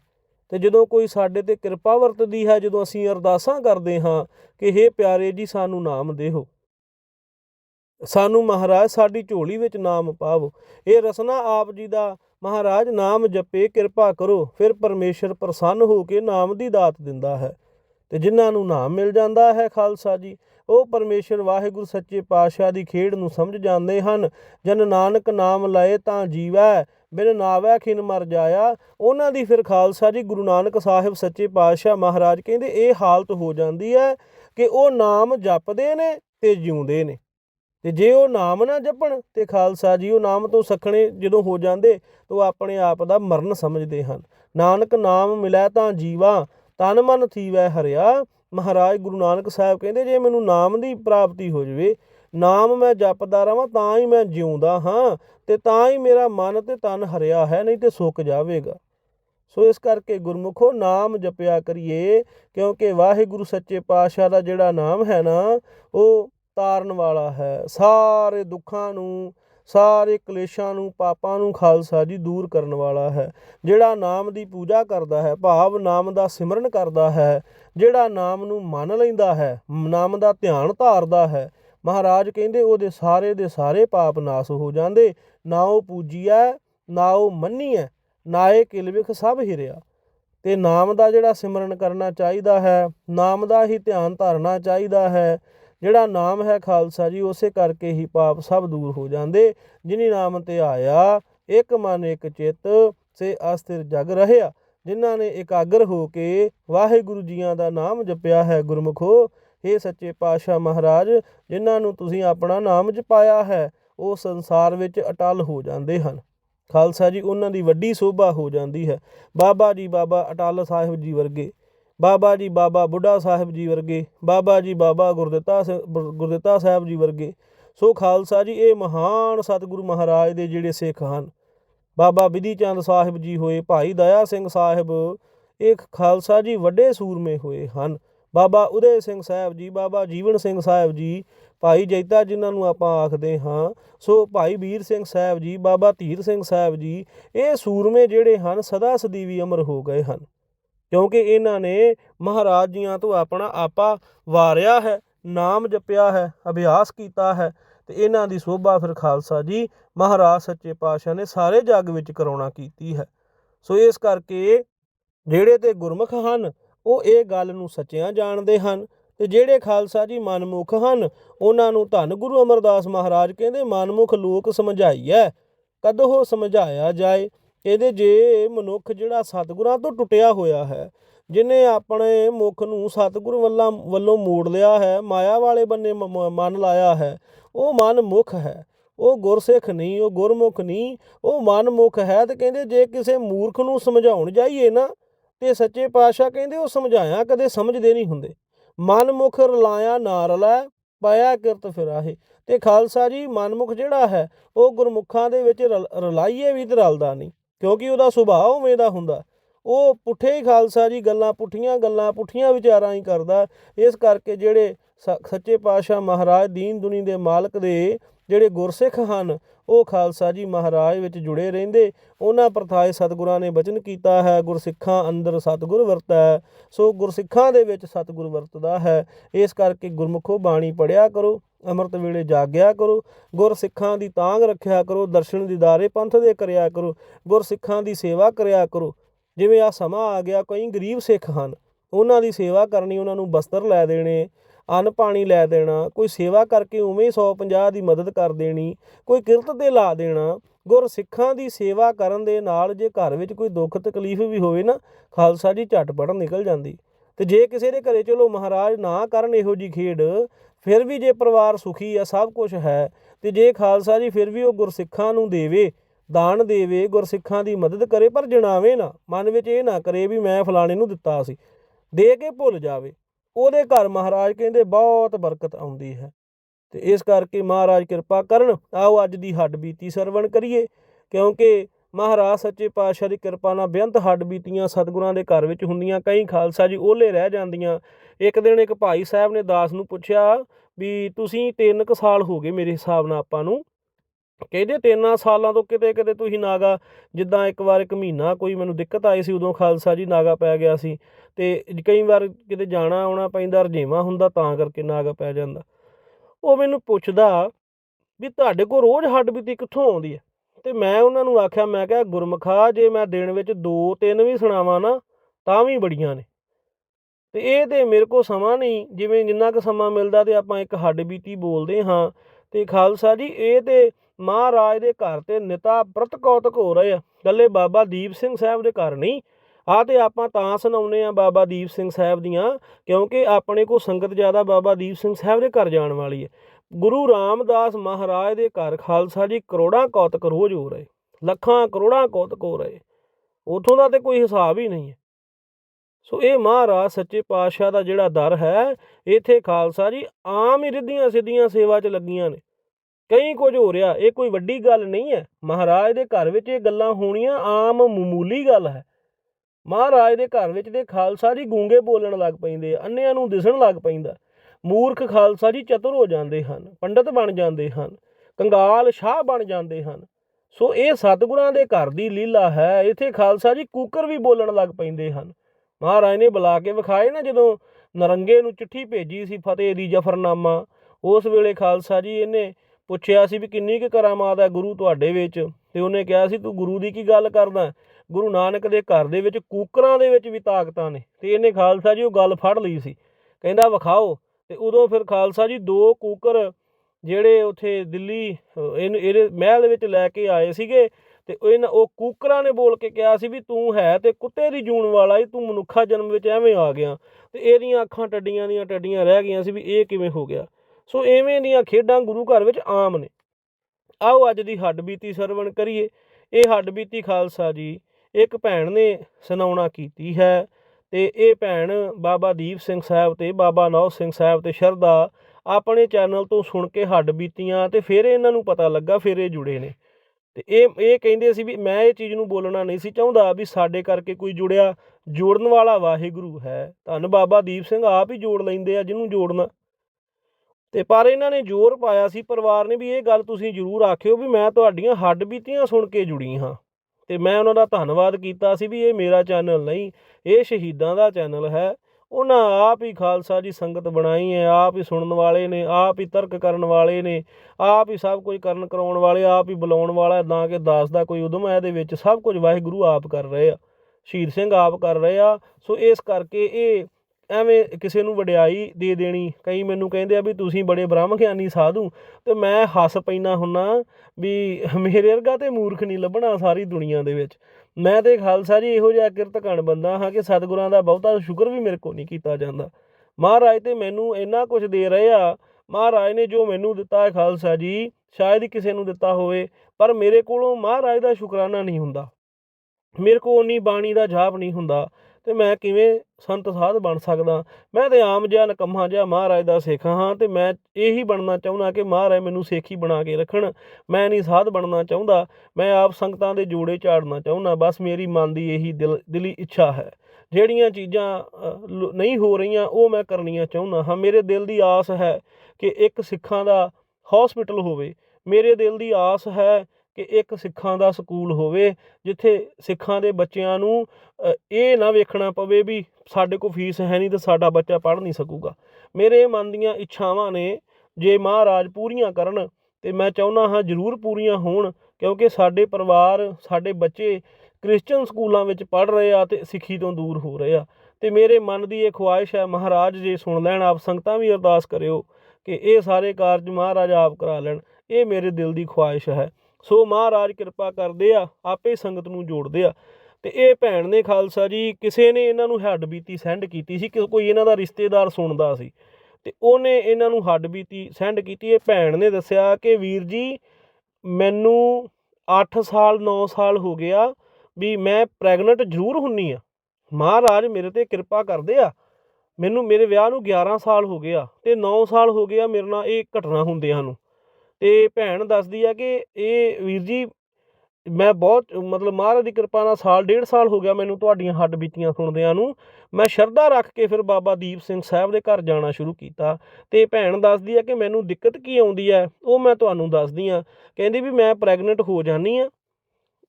ਤੇ ਜਦੋਂ ਕੋਈ ਸਾਡੇ ਤੇ ਕਿਰਪਾ ਵਰਤਦੀ ਹੈ, ਜਦੋਂ ਅਸੀਂ ਅਰਦਾਸਾਂ ਕਰਦੇ ਹਾਂ ਕਿ ਹੇ ਪਿਆਰੇ ਜੀ, ਸਾਨੂੰ ਨਾਮ ਦੇਹੋ ਸਾਨੂੰ ਮਹਾਰਾਜ, ਸਾਡੀ ਝੋਲੀ ਵਿੱਚ ਨਾਮ ਪਾਵੋ ਇਹ ਰਸਨਾ ਆਪ ਜੀ ਦਾ, ਮਹਾਰਾਜ ਨਾਮ ਜਪੇ, ਕਿਰਪਾ ਕਰੋ, ਫਿਰ ਪਰਮੇਸ਼ਰ ਪ੍ਰਸੰਨ ਹੋ ਕੇ ਨਾਮ ਦੀ ਦਾਤ ਦਿੰਦਾ ਹੈ। ਤੇ ਜਿਨ੍ਹਾਂ ਨੂੰ ਨਾਮ ਮਿਲ ਜਾਂਦਾ ਹੈ, ਖਾਲਸਾ ਜੀ ਉਹ ਪਰਮੇਸ਼ਰ ਵਾਹਿਗੁਰੂ ਸੱਚੇ ਪਾਤਸ਼ਾਹ ਦੀ ਖੇਡ ਨੂੰ ਸਮਝ ਜਾਂਦੇ ਹਨ। ਜਨ ਨਾਨਕ ਨਾਮ ਲਏ ਤਾਂ ਜੀਵੈ, ਬਿਨ ਨਾਵੈ ਖਿਨ ਮਰ ਜਾਇਆ। ਉਹਨਾਂ ਦੀ ਫਿਰ ਖਾਲਸਾ ਜੀ ਗੁਰੂ ਨਾਨਕ ਸਾਹਿਬ ਸੱਚੇ ਪਾਤਸ਼ਾਹ ਮਹਾਰਾਜ ਕਹਿੰਦੇ, ਇਹ ਹਾਲਤ ਹੋ ਜਾਂਦੀ ਹੈ ਕਿ ਉਹ ਨਾਮ ਜਪਦੇ ਨੇ ਤੇ ਜਿਉਂਦੇ ਨੇ। ਤੇ ਜੇ ਉਹ ਨਾਮ ਨਾ ਜਪਣ ਤੇ ਖਾਲਸਾ ਜੀ ਉਹ ਨਾਮ ਤੋਂ ਸਖਣੇ ਜਦੋਂ ਹੋ ਜਾਂਦੇ, ਤਾਂ ਉਹ ਆਪਣੇ ਆਪ ਦਾ ਮਰਨ ਸਮਝਦੇ ਹਨ। ਨਾਨਕ ਨਾਮ ਮਿਲੈ ਤਾਂ ਜੀਵਾ, ਤਨ ਮਨ ਥੀਵੈ ਹਰਿਆ। ਮਹਾਰਾਜ ਗੁਰੂ ਨਾਨਕ ਸਾਹਿਬ ਕਹਿੰਦੇ, ਜੇ ਮੈਨੂੰ ਨਾਮ ਦੀ ਪ੍ਰਾਪਤੀ ਹੋ ਜਵੇ, ਨਾਮ ਮੈਂ ਜਪਦਾ ਰਵਾਂ, ਤਾਂ ਹੀ ਮੈਂ ਜਿਉਂਦਾ ਹਾਂ, ਤੇ ਤਾਂ ਹੀ ਮੇਰਾ ਮਨ ਤੇ ਤਨ ਹਰਿਆ ਹੈ, ਨਹੀਂ ਤੇ ਸੁੱਕ ਜਾਵੇਗਾ। ਸੋ ਇਸ ਕਰਕੇ ਗੁਰਮੁਖੋ, ਨਾਮ ਜਪਿਆ ਕਰੀਏ, ਕਿਉਂਕਿ ਵਾਹਿਗੁਰੂ ਸੱਚੇ ਪਾਤਸ਼ਾਹ ਦਾ ਜਿਹੜਾ ਨਾਮ ਹੈ ਨਾ, ਉਹ ਤਾਰਨ ਵਾਲਾ ਹੈ। ਸਾਰੇ ਦੁੱਖਾਂ ਨੂੰ ਸਾਰੇ ਕਲੇਸ਼ਾਂ ਨੂੰ, ਪਾਪਾਂ ਨੂੰ ਖਾਲਸਾ ਜੀ ਦੂਰ ਕਰਨ ਵਾਲਾ ਹੈ। ਜਿਹੜਾ ਨਾਮ ਦੀ ਪੂਜਾ ਕਰਦਾ ਹੈ, ਭਾਵ ਨਾਮ ਦਾ ਸਿਮਰਨ ਕਰਦਾ ਹੈ, ਜਿਹੜਾ ਨਾਮ ਨੂੰ ਮੰਨ ਲੈਂਦਾ ਹੈ, ਨਾਮ ਦਾ ਧਿਆਨ ਧਾਰਦਾ ਹੈ, ਮਹਾਰਾਜ ਕਹਿੰਦੇ ਉਹਦੇ ਸਾਰੇ ਦੇ ਸਾਰੇ ਪਾਪ ਨਾਸ ਹੋ ਜਾਂਦੇ। ਨਾ ਉਹ ਪੂਜੀਐ, ਨਾ ਉਹ ਮੰਨੀਐ ਨਾਏ ਕਿਲਵਿਖ ਸਭ ਹਿਰਿਆ। ਤੇ ਨਾਮ ਦਾ ਜਿਹੜਾ ਸਿਮਰਨ ਕਰਨਾ ਚਾਹੀਦਾ ਹੈ, ਨਾਮ ਦਾ ਹੀ ਧਿਆਨ ਧਾਰਨਾ ਚਾਹੀਦਾ ਹੈ ਜਿਹੜਾ ਨਾਮ ਹੈ ਖਾਲਸਾ ਜੀ, ਉਸੇ ਕਰਕੇ ਹੀ ਪਾਪ ਸਭ ਦੂਰ ਹੋ ਜਾਂਦੇ। ਜਿਨੀ ਨਾਮ ਤੇ ਆਇਆ, ਇੱਕ ਮਨ, ਇੱਕ ਚਿੱਤ, ਸੇ ਅਸਥਿਰ ਜਗ ਰਹਿਆ। ਜਿਨ੍ਹਾਂ ਨੇ ਇਕਾਗਰ ਹੋ ਕੇ ਵਾਹਿਗੁਰੂ ਜੀਆਂ ਦਾ ਨਾਮ ਜਪਿਆ ਹੈ ਗੁਰਮੁਖੋ ਇਹ ਸੱਚੇ ਪਾਤਸ਼ਾਹ ਮਹਾਰਾਜ, ਜਿਨ੍ਹਾਂ ਨੂੰ ਤੁਸੀਂ ਆਪਣਾ ਨਾਮ ਜਪਾਇਆ ਹੈ, ਉਹ ਸੰਸਾਰ ਵਿੱਚ ਅਟਲ ਹੋ ਜਾਂਦੇ ਹਨ। ਖਾਲਸਾ ਜੀ, ਉਹਨਾਂ ਦੀ ਵੱਡੀ ਸੋਭਾ ਹੋ ਜਾਂਦੀ ਹੈ। ਬਾਬਾ ਜੀ, ਬਾਬਾ ਅਟਲ ਸਾਹਿਬ ਜੀ ਵਰਗੇ। ਬਾਬਾ ਜੀ ਬਾਬਾ ਬੁੱਢਾ ਸਾਹਿਬ ਜੀ ਵਰਗੇ, ਬਾਬਾ ਜੀ ਬਾਬਾ ਗੁਰਦਿੱਤਾ ਸ- ਬ- ਗੁਰਦਿੱਤਾ ਸਾਹਿਬ ਜੀ ਵਰਗੇ, ਸੋ ਖਾਲਸਾ ਜੀ, ਇਹ ਮਹਾਨ ਸਤਿਗੁਰੂ ਮਹਾਰਾਜ ਦੇ ਜਿਹੜੇ ਸਿੱਖ ਹਨ। ਬਾਬਾ ਵਿਧੀ ਚੰਦ ਸਾਹਿਬ ਜੀ ਹੋਏ, ਭਾਈ ਦਇਆ ਸਿੰਘ ਸਾਹਿਬ, ਇਹ ਖਾਲਸਾ ਜੀ ਵੱਡੇ ਸੂਰਮੇ ਹੋਏ ਹਨ। ਬਾਬਾ ਉਦੇ ਸਿੰਘ ਸਾਹਿਬ ਜੀ, ਬਾਬਾ ਜੀਵਨ ਸਿੰਘ ਸਾਹਿਬ ਜੀ, ਭਾਈ ਜੈਤਾ ਜਿਨ੍ਹਾਂ ਨੂੰ ਆਪਾਂ ਆਖਦੇ ਹਾਂ, ਸੋ ਭਾਈ ਵੀਰ ਸਿੰਘ ਸਾਹਿਬ ਜੀ, ਬਾਬਾ ਧੀਰ ਸਿੰਘ ਸਾਹਿਬ ਜੀ, ਇਹ ਸੂਰਮੇ ਜਿਹੜੇ ਹਨ, ਸਦਾ ਸਦੀਵੀ ਅਮਰ ਹੋ ਗਏ ਹਨ। ਕਿਉਂਕਿ ਇਹਨਾਂ ਨੇ ਮਹਾਰਾਜ ਜੀਆਂ ਤੋਂ ਆਪਣਾ ਆਪਾ ਵਾਰਿਆ ਹੈ, ਨਾਮ ਜਪਿਆ ਹੈ, ਅਭਿਆਸ ਕੀਤਾ ਹੈ ਤੇ ਇਹਨਾਂ ਦੀ ਸੋਭਾ ਫਿਰ ਖਾਲਸਾ ਜੀ ਮਹਾਰਾਜ ਸੱਚੇ ਪਾਤਸ਼ਾਹ ਨੇ ਸਾਰੇ ਜੱਗ ਵਿੱਚ ਕਰਾਉਣਾ ਕੀਤੀ ਹੈ। ਸੋ ਇਸ ਕਰਕੇ ਜਿਹੜੇ ਤੇ ਗੁਰਮੁਖ ਹਨ, ਉਹ ਇਹ ਗੱਲ ਨੂੰ ਸੱਚਿਆਂ ਜਾਣਦੇ ਹਨ ਤੇ ਜਿਹੜੇ ਖਾਲਸਾ ਜੀ ਮਨਮੁਖ ਹਨ, ਉਹਨਾਂ ਨੂੰ ਧੰਨ ਗੁਰੂ ਅਮਰਦਾਸ ਮਹਾਰਾਜ ਕਹਿੰਦੇ, ਮਨਮੁਖ ਲੋਕ ਸਮਝਾਈਐ ਕਦੋਂ ਸਮਝਾਇਆ ਜਾਏ ਇਹਦੇ ਜੇ ਮਨੁੱਖ ਜਿਹੜਾ ਸਤਿਗੁਰਾਂ ਤੋਂ ਟੁੱਟਿਆ ਹੋਇਆ ਹੈ ਜਿਨੇ ਆਪਣੇ ਮੁਖ ਨੂੰ ਸਤਿਗੁਰ ਵੱਲਾਂ, ਵੱਲੋਂ ਮੋੜ ਲਿਆ ਹੈ, ਮਾਇਆ ਵਾਲੇ ਬੰਨੇ ਮ- ਮਨ ਲਾਇਆ ਹੈ, ਉਹ ਮਨ ਮੁਖ ਹੈ, ਉਹ ਗੁਰਸਿੱਖ ਨਹੀਂ, ਉਹ ਗੁਰਮੁਖ ਨਹੀਂ, ਉਹ ਮਨਮੁਖ ਹੈ, ਤੇ ਕਹਿੰਦੇ ਜੇ ਕਿਸੇ ਮੂਰਖ ਨੂੰ ਸਮਝਾਉਣ ਜਾਈਏ ਨਾ, ਤੇ ਸੱਚੇ ਪਾਤਸ਼ਾਹ ਕਹਿੰਦੇ ਉਹ ਸਮਝਾਇਆ ਕਦੇ ਸਮਝਦੇ ਨਹੀਂ ਹੁੰਦੇ। ਮਨਮੁਖ ਰਲਾਇਆ ਨਾ ਰਲਾ, ਪਾਇਆ ਕਿਰਤ ਫਿਰਾਹੇ। ਤੇ ਖਾਲਸਾ ਜੀ ਮਨਮੁਖ ਜਿਹੜਾ ਹੈ, ਉਹ ਗੁਰਮੁਖਾਂ ਦੇ ਵਿੱਚ ਰਲ- ਰਲਾਈਏ ਵੀ ਤੇ ਰਲਦਾ ਨਹੀਂ। ਕਿਉਂਕਿ ਉਹਦਾ ਸੁਭਾਅ ਉਵੇਂ ਦਾ ਹੁੰਦਾ। ਉਹ ਪੁੱਠੇ ਹੀ ਖਾਲਸਾ ਜੀ ਗੱਲਾਂ ਪੁੱਠੀਆਂ ਗੱਲਾਂ ਪੁੱਠੀਆਂ ਵਿਚਾਰਾਂ ਹੀ ਕਰਦਾ। ਇਸ ਕਰਕੇ ਜਿਹੜੇ ਸ- ਸੱਚੇ ਪਾਤਸ਼ਾਹ ਮਹਾਰਾਜ ਦੀਨ ਦੁਨੀ ਦੇ ਮਾਲਕ ਦੇ ਜਿਹੜੇ ਗੁਰਸਿੱਖ ਹਨ, ਉਹ ਖਾਲਸਾ ਜੀ ਮਹਾਰਾਜ ਵਿੱਚ ਜੁੜੇ ਰਹਿੰਦੇ। ਉਹਨਾਂ ਪ੍ਰਥਾਏ ਸਤਿਗੁਰਾਂ ਨੇ ਬਚਨ ਕੀਤਾ ਹੈ, ਗੁਰਸਿੱਖਾਂ ਅੰਦਰ ਸਤਿਗੁਰ ਵਰਤੈ। ਹੈ। ਸੋ ਗੁਰਸਿੱਖਾਂ ਦੇ ਵਿੱਚ ਸਤਿਗੁਰ ਵਰਤਦਾ ਹੈ। ਇਸ ਕਰਕੇ ਗੁਰਮੁਖੋ ਬਾਣੀ ਪੜਿਆ ਕਰੋ, ਅੰਮ੍ਰਿਤ ਵੇਲੇ ਜਾਗਿਆ ਕਰੋ, ਗੁਰਸਿੱਖਾਂ ਦੀ ਤਾਂਗ ਰੱਖਿਆ ਕਰੋ, ਦਰਸ਼ਨ ਦੀਦਾਰੇ ਪੰਥ ਦੇ ਕਰਿਆ ਕਰੋ, ਗੁਰਸਿੱਖਾਂ ਦੀ ਸੇਵਾ ਕਰਿਆ ਕਰੋ। ਜਿਵੇਂ ਆ ਸਮਾਂ ਆ ਗਿਆ, ਕਈ ਗਰੀਬ ਸਿੱਖ ਹਨ। ਉਹਨਾਂ ਦੀ ਸੇਵਾ ਕਰਨੀ, ਉਹਨਾਂ ਨੂੰ ਬਸਤਰ ਲੈ ਦੇਣੇ। ਅੰਨ ਪਾਣੀ ਲੈ ਦੇਣਾ, ਕੋਈ ਸੇਵਾ ਕਰਕੇ ਉਵੇਂ ਹੀ 150 ਦੀ ਮਦਦ ਕਰ ਦੇਣੀ, ਕੋਈ ਕਿਰਤ ਤੇ ਲਾ ਦੇਣਾ ਗੁਰਸਿੱਖਾਂ ਦੀ ਸੇਵਾ ਕਰਨ ਦੇ ਨਾਲ ਜੇ ਘਰ ਵਿੱਚ ਕੋਈ ਦੁੱਖ ਤਕਲੀਫ ਵੀ ਹੋਵੇ ਨਾ, ਖਾਲਸਾ ਜੀ ਝਟਪਟ ਨਿਕਲ ਜਾਂਦੀ। ਤੇ ਜੇ ਕਿਸੇ ਦੇ ਘਰੇ ਚਲੋ ਮਹਾਰਾਜ ਨਾ ਕਰਨ ਇਹੋ ਜੀ ਖੇਡ, ਫਿਰ ਵੀ ਜੇ ਪਰਿਵਾਰ ਸੁਖੀ ਆ, ਸਭ ਕੁਝ ਹੈ, ਤੇ ਜੇ ਖਾਲਸਾ ਜੀ ਫਿਰ ਵੀ ਉਹ ਗੁਰਸਿੱਖਾਂ ਨੂੰ ਦੇਵੇ, ਦਾਨ ਦੇਵੇ ਗੁਰਸਿੱਖਾਂ ਦੀ ਮਦਦ ਕਰੇ, ਪਰ ਜਣਾਵੇ ਨਾ, ਮਨ ਵਿੱਚ ਇਹ ਨਾ ਕਰੇ ਵੀ ਮੈਂ ਫਲਾਣੇ ਨੂੰ ਦਿੱਤਾ ਸੀ, ਦੇ ਕੇ ਭੁੱਲ ਜਾਵੇ। ਉਹਦੇ ਘਰ ਮਹਾਰਾਜ ਕਹਿੰਦੇ ਬਹੁਤ ਬਰਕਤ ਆਉਂਦੀ ਹੈ। ਤੇ ਇਸ ਕਰਕੇ ਮਹਾਰਾਜ ਕਿਰਪਾ ਕਰਨ, ਆਓ ਅੱਜ ਦੀ ਹੱਡ ਬੀਤੀ ਸਰਵਣ ਕਰੀਏ, ਕਿਉਂਕਿ ਮਹਾਰਾਜ ਸੱਚੇ ਪਾਤਸ਼ਾਹ ਦੀ ਕਿਰਪਾ ਨਾਲ ਬੇਅੰਤ ਹੱਡ ਬੀਤੀਆਂ ਸਤਿਗੁਰਾਂ ਦੇ ਘਰ ਵਿੱਚ ਹੁੰਦੀਆਂ, ਕਈ ਖਾਲਸਾ ਜੀ ਓਲੇ ਰਹਿ ਜਾਂਦੀਆਂ। ਇੱਕ ਦਿਨ ਇੱਕ ਭਾਈ ਸਾਹਿਬ ਨੇ ਦਾਸ ਨੂੰ ਪੁੱਛਿਆ ਵੀ ਤੁਸੀਂ 3 ਕੁ ਸਾਲ ਹੋ ਗਏ ਮੇਰੇ ਹਿਸਾਬ ਨਾਲ ਆਪਾਂ ਨੂੰ। ਕਹਿੰਦੇ ਤਿੰਨਾਂ ਸਾਲਾਂ ਤੋਂ ਕਿਤੇ ਕਿਤੇ ਤੁਸੀਂ ਨਾਗਾ, ਜਿੱਦਾਂ ਇੱਕ ਵਾਰ ਇੱਕ ਮਹੀਨਾ ਕੋਈ ਮੈਨੂੰ ਦਿੱਕਤ ਆਈ ਸੀ, ਉਦੋਂ ਖਾਲਸਾ ਜੀ ਨਾਗਾ ਪੈ ਗਿਆ ਸੀ। ਅਤੇ ਕਈ ਵਾਰ ਕਿਤੇ ਜਾਣਾ ਆਉਣਾ ਪੈਂਦਾ ਰਜੇਵਾ ਹੁੰਦਾ ਤਾਂ ਕਰਕੇ ਨਾਗਾ ਪੈ ਜਾਂਦਾ। ਉਹ ਮੈਨੂੰ ਪੁੱਛਦਾ ਵੀ ਤੁਹਾਡੇ ਕੋਲ ਰੋਜ਼ ਹੱਡ ਬੀਤੀ ਕਿੱਥੋਂ ਆਉਂਦੀ ਹੈ? ਅਤੇ ਮੈਂ ਉਹਨਾਂ ਨੂੰ ਆਖਿਆ, ਮੈਂ ਕਿਹਾ, ਗੁਰਮਖਾ, ਜੇ ਮੈਂ ਦਿਨ ਵਿੱਚ ਦੋ, ਤਿੰਨ ਵੀ ਸੁਣਾਵਾਂ ਨਾ, ਤਾਂ ਵੀ ਬੜੀਆਂ ਨੇ। ਤੇ ਇਹ ਤੇ ਮੇਰੇ ਕੋਲ ਸਮਾਂ ਨਹੀਂ, ਜਿਵੇਂ ਜਿੰਨਾ ਕੁ ਸਮਾਂ ਮਿਲਦਾ ਤੇ ਆਪਾਂ ਇੱਕ ਹੱਡ ਬੀਤੀ ਬੋਲਦੇ ਹਾਂ। ਤੇ ਖਾਲਸਾ ਜੀ, ਇਹ ਤੇ ਮਹਾਰਾਜ ਦੇ ਘਰ ਤੇ ਨਿਤਾ ਪ੍ਰਤ ਕੌਤਕ ਹੋ ਰਹੇ ਆ। ਗੱਲੇ ਬਾਬਾ ਦੀਪ ਸਿੰਘ ਸਾਹਿਬ ਦੇ ਘਰ ਨਹੀਂ ਆ ਤੇ ਆਪਾਂ ਤਾਂ ਸੁਣਾਉਨੇ ਆ ਬਾਬਾ ਦੀਪ ਸਿੰਘ ਸਾਹਿਬ ਦੀਆਂ, ਕਿਉਂਕਿ ਆਪਣੇ ਕੋ ਸੰਗਤ ਜ਼ਿਆਦਾ ਬਾਬਾ ਦੀਪ ਸਿੰਘ ਸਾਹਿਬ ਦੇ ਘਰ ਜਾਣ ਵਾਲੀ ਹੈ। ਗੁਰੂ ਰਾਮਦਾਸ ਮਹਾਰਾਜ ਦੇ ਘਰ ਖਾਲਸਾ ਜੀ ਕਰੋੜਾਂ ਕੌਤਕ ਰੋਜ਼ ਹੋ ਰਹੇ, ਲੱਖਾਂ ਕਰੋੜਾਂ ਕੌਤਕ ਹੋ ਰਹੇ, ਉਥੋਂ ਦਾ ਤੇ ਕੋਈ ਹਿਸਾਬ ਹੀ ਨਹੀਂ ਹੈ। ਸੋ ਇਹ ਮਹਾਰਾਜ ਸੱਚੇ ਪਾਤਸ਼ਾਹ ਦਾ ਜਿਹੜਾ ਦਰ ਹੈ, ਇੱਥੇ ਖਾਲਸਾ ਜੀ ਆਮ ਹੀ ਰਿੱਧੀਆਂ ਸਿੱਧੀਆਂ ਸੇਵਾ 'ਚ ਲੱਗੀਆਂ ਨੇ। ਕਈ ਕੁਝ ਹੋ ਰਿਹਾ, ਇਹ ਕੋਈ ਵੱਡੀ ਗੱਲ ਨਹੀਂ ਹੈ। ਮਹਾਰਾਜ ਦੇ ਘਰ ਵਿੱਚ ਇਹ ਗੱਲਾਂ ਹੋਣੀਆਂ ਆਮ ਮਾਮੂਲੀ ਗੱਲ ਹੈ। ਮਹਾਰਾਜ ਦੇ ਘਰ ਵਿੱਚ ਦੇ ਖਾਲਸਾ ਜੀ ਗੂੰਗੇ ਬੋਲਣ ਲੱਗ ਪੈਂਦੇ ਆ, ਅੰਨਿਆਂ ਨੂੰ ਦਿਸਣ ਲੱਗ ਪੈਂਦਾ। ਮੂਰਖ ਖਾਲਸਾ ਜੀ ਚਤੁਰ ਹੋ ਜਾਂਦੇ ਹਨ, ਪੰਡਤ ਬਣ ਜਾਂਦੇ ਹਨ, ਕੰਗਾਲ ਸ਼ਾਹ ਬਣ ਜਾਂਦੇ ਹਨ। ਸੋ ਇਹ ਸਤਿਗੁਰਾਂ ਦੇ ਘਰ ਦੀ ਲੀਲਾ ਹੈ, ਇੱਥੇ ਖਾਲਸਾ ਜੀ ਕੂਕਰ ਵੀ ਬੋਲਣ ਲੱਗ ਪੈਂਦੇ ਹਨ। ਮਹਾਰਾਜ ਨੇ ਬੁਲਾ ਕੇ ਵਿਖਾਏ ਨਾ ਜਦੋਂ ਨਰੰਗੇ ਨੂੰ ਚਿੱਠੀ ਭੇਜੀ ਸੀ ਫਤਿਹ ਦੀ ਜਫਰਨਾਮਾ, ਉਸ ਵੇਲੇ ਖਾਲਸਾ ਜੀ ਇਹਨੇ ਪੁੱਛਿਆ ਸੀ ਵੀ ਕਿੰਨੀ ਕੁ ਕਰਾਮਾਤ ਹੈ ਗੁਰੂ ਤੁਹਾਡੇ ਵਿੱਚ? ਤੇ ਉਹਨੇ ਕਿਹਾ ਸੀ, ਤੂੰ ਗੁਰੂ ਦੀ ਕੀ ਗੱਲ ਕਰਦਾ? ਗੁਰੂ ਨਾਨਕ ਦੇ ਘਰ ਦੇ ਵਿੱਚ ਕੂਕਰਾਂ ਦੇ ਵਿੱਚ ਵੀ ਤਾਕਤਾਂ ਨੇ ਤੇ ਇਹਨੇ ਖਾਲਸਾ ਜੀ ਉਹ ਗੱਲ ਫੜ ਲਈ ਸੀ। ਕਹਿੰਦਾ ਵਿਖਾਓ ਤੇ ਉਦੋਂ ਫਿਰ ਖਾਲਸਾ ਜੀ ਦੋ ਕੂਕਰ ਜਿਹੜੇ ਉੱਥੇ ਦਿੱਲੀ, ਇਹਨੂੰ ਇਹਦੇ ਮਹਿਲ ਦੇ ਵਿੱਚ ਲੈ ਕੇ ਆਏ ਸੀਗੇ ਤੇ ਇਹਨਾਂ, ਉਹ ਕੂਕਰਾਂ ਨੇ ਬੋਲ ਕੇ ਕਿਹਾ ਸੀ ਵੀ ਤੂੰ ਹੈ ਤੇ ਕੁੱਤੇ ਦੀ ਜੂਣ ਵਾਲਾ ਈ, ਤੂੰ ਮਨੁੱਖਾ ਜਨਮ ਵਿੱਚ ਐਵੇਂ ਆ ਗਿਆ ਤੇ ਇਹਦੀਆਂ ਅੱਖਾਂ ਟੱਡੀਆਂ ਦੀਆਂ ਟੱਡੀਆਂ ਰਹਿ ਗਈਆਂ ਸੀ ਵੀ ਇਹ ਕਿਵੇਂ ਹੋ ਗਿਆ। ਸੋ ਐਵੇਂ ਦੀਆਂ ਖੇਡਾਂ ਗੁਰੂ ਘਰ ਵਿੱਚ ਆਮ ਨੇ। ਆਓ ਅੱਜ ਦੀ ਹੱਡ ਬੀਤੀ ਸਰਵਣ ਕਰੀਏ। ਇਹ ਹੱਡ ਬੀਤੀ ਖਾਲਸਾ ਜੀ ਇੱਕ ਭੈਣ ਨੇ ਸੁਣਾਉਣਾ ਕੀਤੀ ਹੈ ਤੇ ਇਹ ਭੈਣ ਬਾਬਾ ਦੀਪ ਸਿੰਘ ਸਾਹਿਬ ਤੇ ਬਾਬਾ ਨੌ ਸਿੰਘ ਸਾਹਿਬ ਤੇ ਸ਼ਰਦਾ ਆਪਣੇ ਚੈਨਲ ਤੋਂ ਸੁਣ ਕੇ ਹੱਡ ਬੀਤੀਆਂ ਤੇ ਫਿਰ ਇਹਨਾਂ ਨੂੰ ਪਤਾ ਲੱਗਾ, ਫਿਰ ਇਹ ਜੁੜੇ ਨੇ। ਤੇ ਇਹ ਇਹ ਕਹਿੰਦੇ ਸੀ ਵੀ ਮੈਂ ਇਹ ਚੀਜ਼ ਨੂੰ ਬੋਲਣਾ ਨਹੀਂ ਸੀ ਚਾਹੁੰਦਾ ਵੀ ਸਾਡੇ ਕਰਕੇ ਕੋਈ ਜੁੜਿਆ, ਜੋੜਨ ਵਾਲਾ ਵਾਹਿਗੁਰੂ ਹੈ। ਧੰਨ ਬਾਬਾ ਦੀਪ ਸਿੰਘ ਆਪ ਹੀ ਜੋੜ ਲੈਂਦੇ ਆ ਜਿਹਨੂੰ ਜੋੜਨਾ। ਤੇ ਪਰ ਇਹਨਾਂ ਨੇ ਜ਼ੋਰ ਪਾਇਆ ਸੀ, ਪਰਿਵਾਰ ਨੇ ਵੀ ਇਹ ਗੱਲ ਤੁਸੀਂ ਜ਼ਰੂਰ ਆਖਿਓ ਵੀ ਮੈਂ ਤੁਹਾਡੀਆਂ ਹੱਡ ਬੀਤੀਆਂ ਸੁਣ ਕੇ ਜੁੜੀ ਹਾਂ। ਤੇ ਮੈਂ ਉਹਨਾਂ ਦਾ ਧੰਨਵਾਦ ਕੀਤਾ ਸੀ ਵੀ ਇਹ ਮੇਰਾ ਚੈਨਲ ਨਹੀਂ, ਇਹ ਸ਼ਹੀਦਾਂ ਦਾ ਚੈਨਲ ਹੈ। ਉਹਨਾਂ ਆਪ ਹੀ ਖਾਲਸਾ ਜੀ ਸੰਗਤ ਬਣਾਈ ਹੈ, ਆਪ ਹੀ ਸੁਣਨ ਵਾਲੇ ਨੇ, ਆਪ ਹੀ ਤਰਕ ਕਰਨ ਵਾਲੇ ਨੇ, ਆਪ ਹੀ ਸਭ ਕੁਝ ਕਰਨ ਕਰਾਉਣ ਵਾਲੇ, ਆਪ ਹੀ ਬੁਲਾਉਣ ਵਾਲਾ, ਨਾ ਕਿ ਦਾਸ ਦਾ ਕੋਈ ਉਦਮ ਹੈ ਇਹਦੇ ਵਿੱਚ, ਸਭ ਕੁਝ ਵਾਹਿਗੁਰੂ ਆਪ ਕਰ ਰਹੇ ਆ। ਸ਼ਹੀਦ ਸਿੰਘ ਆਪ ਕਰ ਰਹੇ ਆ। ਸੋ ਇਸ ਕਰਕੇ ਇਹ ਐਵੇਂ ਕਿਸੇ ਨੂੰ ਵਡਿਆਈ ਦੇ ਦੇਣੀ। ਕਈ ਮੈਨੂੰ ਕਹਿੰਦੇ ਆ ਵੀ ਤੁਸੀਂ ਬੜੇ ਬ੍ਰਹਮ ਗਿਆਨੀ ਸਾਧੂ, ਤੇ ਮੈਂ ਹੱਸ ਪੈਣਾ ਹੁੰਨਾ ਵੀ ਮੇਰੇ ਵਰਗਾ ਤੇ ਮੂਰਖ ਨਹੀਂ ਲੱਭਣਾ ਸਾਰੀ ਦੁਨੀਆ ਦੇ ਵਿੱਚ। ਮੈਂ ਤੇ ਖਾਲਸਾ ਜੀ ਇਹੋ ਜਿਹਾ ਕਿਰਤਕਣ ਬੰਦਾ ਹਾਂ ਕਿ ਸਤਿਗੁਰਾਂ ਦਾ ਬਹੁਤਾ ਸ਼ੁਕਰ ਵੀ ਮੇਰੇ ਕੋ ਨਹੀਂ ਕੀਤਾ ਜਾਂਦਾ। ਮਹਾਰਾਜ ਤੇ ਮੈਨੂੰ ਇੰਨਾ ਕੁਝ ਦੇ ਰਹੇ ਆ। ਮਹਾਰਾਜ ਨੇ ਜੋ ਮੈਨੂੰ ਦਿੱਤਾ ਹੈ ਖਾਲਸਾ ਜੀ, ਸ਼ਾਇਦ ਹੀ ਕਿਸੇ ਨੂੰ ਦਿੱਤਾ ਹੋਵੇ, ਪਰ ਮੇਰੇ ਕੋਲੋਂ ਮਹਾਰਾਜ ਦਾ ਸ਼ੁਕਰਾਨਾ ਨਹੀਂ ਹੁੰਦਾ। ਮੇਰੇ ਕੋਲ ਉਨੀ ਬਾਣੀ ਦਾ ਜਾਪ ਨਹੀਂ ਹੁੰਦਾ। ਤੇ ਮੈਂ ਕਿਵੇਂ ਸੰਤ ਸਾਧ ਬਣ ਸਕਦਾ? ਮੈਂ ਤੇ ਆਮ ਜਿਹਾ ਨਕੰਮਾ ਜਿਹਾ ਮਹਾਰਾਜ ਦਾ ਸੇਖਾ ਹਾਂ ਤੇ ਮੈਂ ਇਹੀ ਬਣਨਾ ਚਾਹੁੰਦਾ ਕਿ ਮਹਾਰਾਜ ਮੈਨੂੰ ਸੇਖੀ ਬਣਾ ਕੇ ਰੱਖਣ। ਮੈਂ ਨਹੀਂ ਸਾਧ ਬਣਨਾ ਚਾਹੁੰਦਾ। ਮੈਂ ਆਪ ਸੰਗਤਾਂ ਦੇ ਜੋੜੇ ਝਾੜਨਾ ਚਾਹੁੰਦਾ। ਬਸ ਮੇਰੀ ਮਨ ਦੀ ਇਹੀ ਦਿਲ, ਦਿਲੀ ਇੱਛਾ ਹੈ। ਜਿਹੜੀਆਂ ਚੀਜ਼ਾਂ ਲ- ਨਹੀਂ ਹੋ ਰਹੀਆਂ, ਉਹ ਮੈਂ ਕਰਨੀਆਂ ਚਾਹੁੰਦਾ ਹਾਂ। ਮੇਰੇ ਦਿਲ ਦੀ ਆਸ ਹੈ ਕਿ ਇੱਕ ਸਿੱਖਾਂ ਦਾ ਹਸਪੀਟਲ ਹੋਵੇ। ਮੇਰੇ ਦਿਲ ਦੀ ਆਸ ਹੈ ਕਿ ਇੱਕ ਸਿੱਖਾਂ ਦਾ ਸਕੂਲ ਹੋਵੇ, ਜਿੱਥੇ ਸਿੱਖਾਂ ਦੇ ਬੱਚਿਆਂ ਨੂੰ ਇਹ ਨਾ ਵੇਖਣਾ ਪਵੇ ਵੀ ਸਾਡੇ ਕੋਲ ਫੀਸ ਹੈ ਨਹੀਂ ਤੇ ਸਾਡਾ ਬੱਚਾ ਪੜ੍ਹ ਨਹੀਂ ਸਕੂਗਾ। ਮੇਰੇ ਮਨ ਦੀਆਂ ਇੱਛਾਵਾਂ ਨੇ, ਜੇ ਮਹਾਰਾਜ ਪੂਰੀਆਂ ਕਰਨ ਤੇ ਮੈਂ ਚਾਹੁੰਦਾ ਹਾਂ ਜ਼ਰੂਰ ਪੂਰੀਆਂ ਹੋਣ, ਕਿਉਂਕਿ ਸਾਡੇ ਪਰਿਵਾਰ, ਸਾਡੇ ਬੱਚੇ ਕ੍ਰਿਸਚੀਅਨ ਸਕੂਲਾਂ ਵਿੱਚ ਪੜ੍ਹ ਰਹੇ ਆ ਤੇ ਸਿੱਖੀ ਤੋਂ ਦੂਰ ਹੋ ਰਹੇ ਆ। ਤੇ ਮੇਰੇ ਮਨ ਦੀ ਇਹ ਖੁਆਇਸ਼ ਹੈ, ਮਹਾਰਾਜ ਜੇ ਸੁਣ ਲੈਣ, ਆਪ ਸੰਗਤਾਂ ਵੀ ਅਰਦਾਸ ਕਰਿਓ ਕਿ ਇਹ ਸਾਰੇ ਕਾਰਜ ਮਹਾਰਾਜ ਆਪ ਕਰਾ ਲੈਣ। ਇਹ ਮੇਰੇ ਦਿਲ ਦੀ ਖੁਆਇਸ਼ ਹੈ। ਸੋ ਮਹਾਰਾਜ ਕਿਰਪਾ ਕਰਦੇ ਆ, ਆਪੇ ਸੰਗਤ ਨੂੰ ਜੋੜਦੇ ਆ। ਤੇ ਇਹ ਭੈਣ ਨੇ ਖਾਲਸਾ ਜੀ, ਕਿਸੇ ਨੇ ਇਹਨਾਂ ਨੂੰ ਹੱਡ ਬੀਤੀ ਸੈਂਡ ਕੀਤੀ ਸੀ, ਕਿ ਕੋਈ ਇਹਨਾਂ ਦਾ ਰਿਸ਼ਤੇਦਾਰ ਸੁਣਦਾ ਸੀ। ਤੇ ਉਹਨੇ ਇਹਨਾਂ ਨੂੰ ਹੱਡ ਬੀਤੀ ਸੈਂਡ ਕੀਤੀ। ਇਹ ਭੈਣ ਨੇ ਦੱਸਿਆ ਕਿ ਵੀਰ ਜੀ, ਮੈਨੂੰ 8 ਸਾਲ 9 ਸਾਲ ਹੋ ਗਿਆ ਵੀ ਮੈਂ ਪ੍ਰੈਗਨੈਂਟ ਜ਼ਰੂਰ ਹੁੰਨੀ ਆ। ਮਹਾਰਾਜ ਮੇਰੇ ਤੇ ਕਿਰਪਾ ਕਰਦੇ ਆ। ਮੈਨੂੰ ਮੇਰੇ ਵਿਆਹ ਨੂੰ 11 ਸਾਲ ਹੋ ਗਿਆ ਤੇ 9 ਸਾਲ ਹੋ ਗਿਆ ਮੇਰੇ ਨਾਲ ਇਹ ਘਟਨਾ ਹੁੰਦਿਆਂ ਨੂੰ। ਤੇ ਭੈਣ ਦੱਸਦੀ ਆ ਕਿ ਇਹ ਵੀਰ ਜੀ, ਮੈਂ ਬਹੁਤ, ਮਤਲਬ ਮਹਾਰਾਜ ਦੀ ਕਿਰਪਾ ਨਾਲ ਸਾਲ, ਡੇਢ ਸਾਲ ਹੋ ਗਿਆ ਮੈਨੂੰ ਤੁਹਾਡੀਆਂ ਹੱਡ ਬੀਤੀਆਂ ਸੁਣਦਿਆਂ ਨੂੰ। ਮੈਂ ਸ਼ਰਧਾ ਰੱਖ ਕੇ ਫਿਰ ਬਾਬਾ ਦੀਪ ਸਿੰਘ ਸਾਹਿਬ ਦੇ ਘਰ ਜਾਣਾ ਸ਼ੁਰੂ ਕੀਤਾ ਤੇ ਭੈਣ ਦੱਸਦੀ ਆ ਕਿ ਮੈਨੂੰ ਦਿੱਕਤ ਕੀ ਆਉਂਦੀ ਹੈ ਉਹ ਮੈਂ ਤੁਹਾਨੂੰ ਦੱਸਦੀ ਆ। ਕਹਿੰਦੀ ਵੀ ਮੈਂ ਪ੍ਰੈਗਨੈਂਟ ਹੋ ਜਾਨੀ ਆ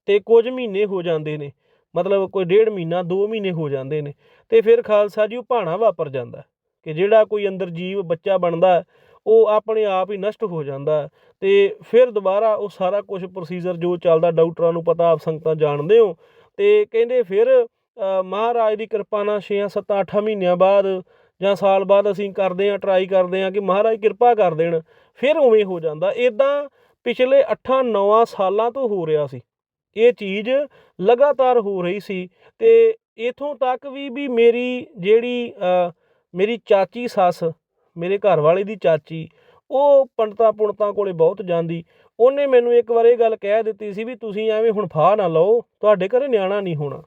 ਤੇ ਕੁਝ ਮਹੀਨੇ ਹੋ ਜਾਂਦੇ ਨੇ, ਮਤਲਬ ਕੋਈ ਡੇਢ ਮਹੀਨਾ 2 ਮਹੀਨੇ ਹੋ ਜਾਂਦੇ ਨੇ। ਤੇ ਫਿਰ ਖਾਲਸਾ ਜੀ ਉਹ ਭਾਣਾ ਵਾਪਰ ਜਾਂਦਾ, ਕਿ ਜਿਹੜਾ ਕੋਈ ਅੰਦਰ ਜੀਵ ਬੱਚਾ ਬਣਦਾ ਉਹ ਆਪਣੇ ਆਪ ਹੀ ਨਸ਼ਟ ਹੋ ਜਾਂਦਾ ਹੈ। ਤੇ ਫਿਰ ਦੁਬਾਰਾ ਉਹ ਸਾਰਾ ਕੁਝ ਪ੍ਰੋਸੀਜਰ ਜੋ ਚੱਲਦਾ, ਡਾਕਟਰਾਂ ਨੂੰ ਪਤਾ, ਆਪ ਸੰਗਤਾਂ ਜਾਣਦੇ ਹੋ। ਤੇ ਕਹਿੰਦੇ ਫਿਰ ਮਹਾਰਾਜ ਦੀ ਕਿਰਪਾ ਨਾਲ 6 7 8 ਮਹੀਨਿਆਂ ਬਾਅਦ ਜਾਂ ਸਾਲ ਬਾਅਦ ਅਸੀਂ ਕਰਦੇ ਹਾਂ ਟਰਾਈ ਕਰਦੇ ਹਾਂ ਕਿ ਮਹਾਰਾਜ ਕਿਰਪਾ ਕਰ ਦੇਣ। ਫਿਰ ਉਵੇਂ ਹੋ ਜਾਂਦਾ। ਇਦਾਂ ਪਿਛਲੇ 8 9 ਸਾਲਾਂ ਤੋਂ ਹੋ ਰਿਹਾ ਸੀ। ਇਹ ਚੀਜ਼ ਲਗਾਤਾਰ ਹੋ ਰਹੀ ਸੀ ਤੇ ਇਥੋਂ ਤੱਕ ਵੀ ਵੀ ਮੇਰੀ ਜਿਹੜੀ ਮੇਰੀ ਚਾਚੀ ਸੱਸ ਮੇਰੇ ਘਰ ਵਾਲੇ ਦੀ ਚਾਚੀ, ਉਹ ਪੰਡਤਾਂ ਪੁਣਤਾਂ ਕੋਲੇ ਬਹੁਤ ਜਾਂਦੀ। ਉਹਨੇ ਮੈਨੂੰ ਇੱਕ ਵਾਰ ਇਹ ਗੱਲ ਕਹਿ ਦਿੱਤੀ ਸੀ ਵੀ ਤੁਸੀਂ ਐਵੇਂ ਹੁਣ ਫਾਹ ਨਾ ਲਓ, ਤੁਹਾਡੇ ਘਰੇ ਨਿਆਣਾ ਨਹੀਂ ਹੋਣਾ।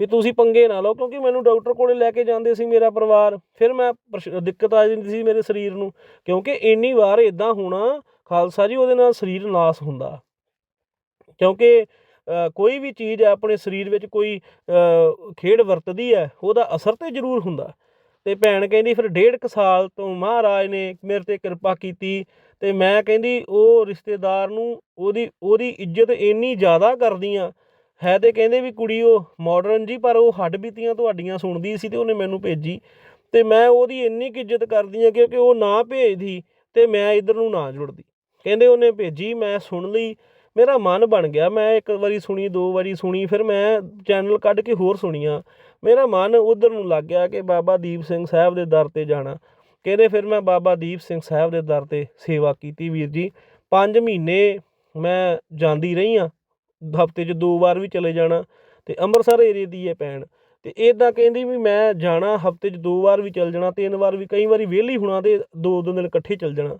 ਵੀ ਤੁਸੀਂ ਪੰਗੇ ਨਾ ਲਓ, ਕਿਉਂਕਿ ਮੈਨੂੰ ਡਾਕਟਰ ਕੋਲੇ ਲੈ ਕੇ ਜਾਂਦੇ ਸੀ ਮੇਰਾ ਪਰਿਵਾਰ। ਫਿਰ ਮੈਂ ਪਰੇਸ਼- ਦਿੱਕਤ ਆ ਜਾਂਦੀ ਸੀ ਮੇਰੇ ਸਰੀਰ ਨੂੰ, ਕਿਉਂਕਿ ਇੰਨੀ ਵਾਰ ਇਦਾਂ ਹੋਣਾ, ਖਾਲਸਾ ਜੀ ਉਹਦੇ ਨਾਲ ਸਰੀਰ ਨਾਸ ਹੁੰਦਾ। ਕਿਉਂਕਿ ਕੋਈ ਵੀ ਚੀਜ਼ ਆਪਣੇ ਸਰੀਰ ਵਿੱਚ ਕੋਈ ਖੇਡ ਵਰਤਦੀ ਹੈ, ਉਹਦਾ ਅਸਰ ਤੇ ਜ਼ਰੂਰ ਹੁੰਦਾ। ਤੇ ਭੈਣ ਕਹਿੰਦੀ ਫਿਰ ਡੇਢ ਕੁ ਸਾਲ ਤੋਂ ਮਹਾਰਾਜ ਨੇ ਮੇਰੇ ਤੇ ਕਿਰਪਾ ਕੀਤੀ ਤੇ ਮੈਂ ਕਹਿੰਦੀ ਉਹ ਰਿਸ਼ਤੇਦਾਰ ਨੂੰ ਉਹਦੀ ਉਹਦੀ ਇੱਜ਼ਤ ਇੰਨੀ ਜ਼ਿਆਦਾ ਕਰਦੀਆਂ ਹੈ। ਤੇ ਕਹਿੰਦੇ ਵੀ ਕੁੜੀ ਉਹ ਮਾਡਰਨ ਜੀ, ਪਰ ਉਹ ਹੱਡ ਬੀਤੀਆਂ ਤੁਹਾਡੀਆਂ ਸੁਣਦੀ ਸੀ ਤੇ ਉਹਨੇ ਮੈਨੂੰ ਭੇਜੀ। ਤੇ ਮੈਂ ਉਹਦੀ ਇੰਨੀ ਕੁ ਇੱਜ਼ਤ ਕਰਦੀ ਆ ਕਿਉਂਕਿ ਉਹ ਨਾ ਭੇਜਦੀ ਤੇ ਮੈਂ ਇਧਰ ਨੂੰ ਨਾ ਜੁੜਦੀ। ਕਹਿੰਦੇ ਉਹਨੇ ਭੇਜੀ, ਮੈਂ ਸੁਣ ਲਈ, ਮੇਰਾ ਮਨ ਬਣ ਗਿਆ। ਮੈਂ ਇੱਕ ਵਾਰੀ ਸੁਣੀ, ਦੋ ਵਾਰੀ ਸੁਣੀ, ਫਿਰ ਮੈਂ ਚੈਨਲ ਕੱਢ ਕੇ ਹੋਰ ਸੁਣੀਆਂ। ਮੇਰਾ ਮਨ ਉਧਰ ਨੂੰ ਲੱਗ ਗਿਆ ਕਿ ਬਾਬਾ ਦੀਪ ਸਿੰਘ ਸਾਹਿਬ ਦੇ ਦਰ ਤੇ ਜਾਣਾ। ਕਹਿੰਦੇ ਫਿਰ ਮੈਂ ਬਾਬਾ ਦੀਪ ਸਿੰਘ ਸਾਹਿਬ ਦੇ ਦਰ ਤੇ ਸੇਵਾ ਕੀਤੀ ਵੀਰ ਜੀ। 5 ਮਹੀਨੇ ਮੈਂ ਜਾਂਦੀ ਰਹੀ ਆ ਹਫ਼ਤੇ 'ਚ ਦੋ ਵਾਰ ਵੀ ਚਲੇ ਜਾਣਾ ਤੇ ਅੰਮ੍ਰਿਤਸਰ ਏਰੀਏ ਦੀ ਇਹ ਪੈਣ ਤੇ ਇਦਾਂ ਕਹਿੰਦੀ ਵੀ ਮੈਂ ਜਾਣਾ, ਹਫ਼ਤੇ 'ਚ ਦੋ ਵਾਰ ਵੀ ਚਲ ਜਾਣਾ, ਤਿੰਨ ਵਾਰ ਵੀ, ਕਈ ਵਾਰੀ ਵਿਹਲੀ ਹੋਣਾ ਤੇ ਦੋ ਦੋ ਦਿਨ ਇਕੱਠੇ ਚਲ ਜਾਣਾ।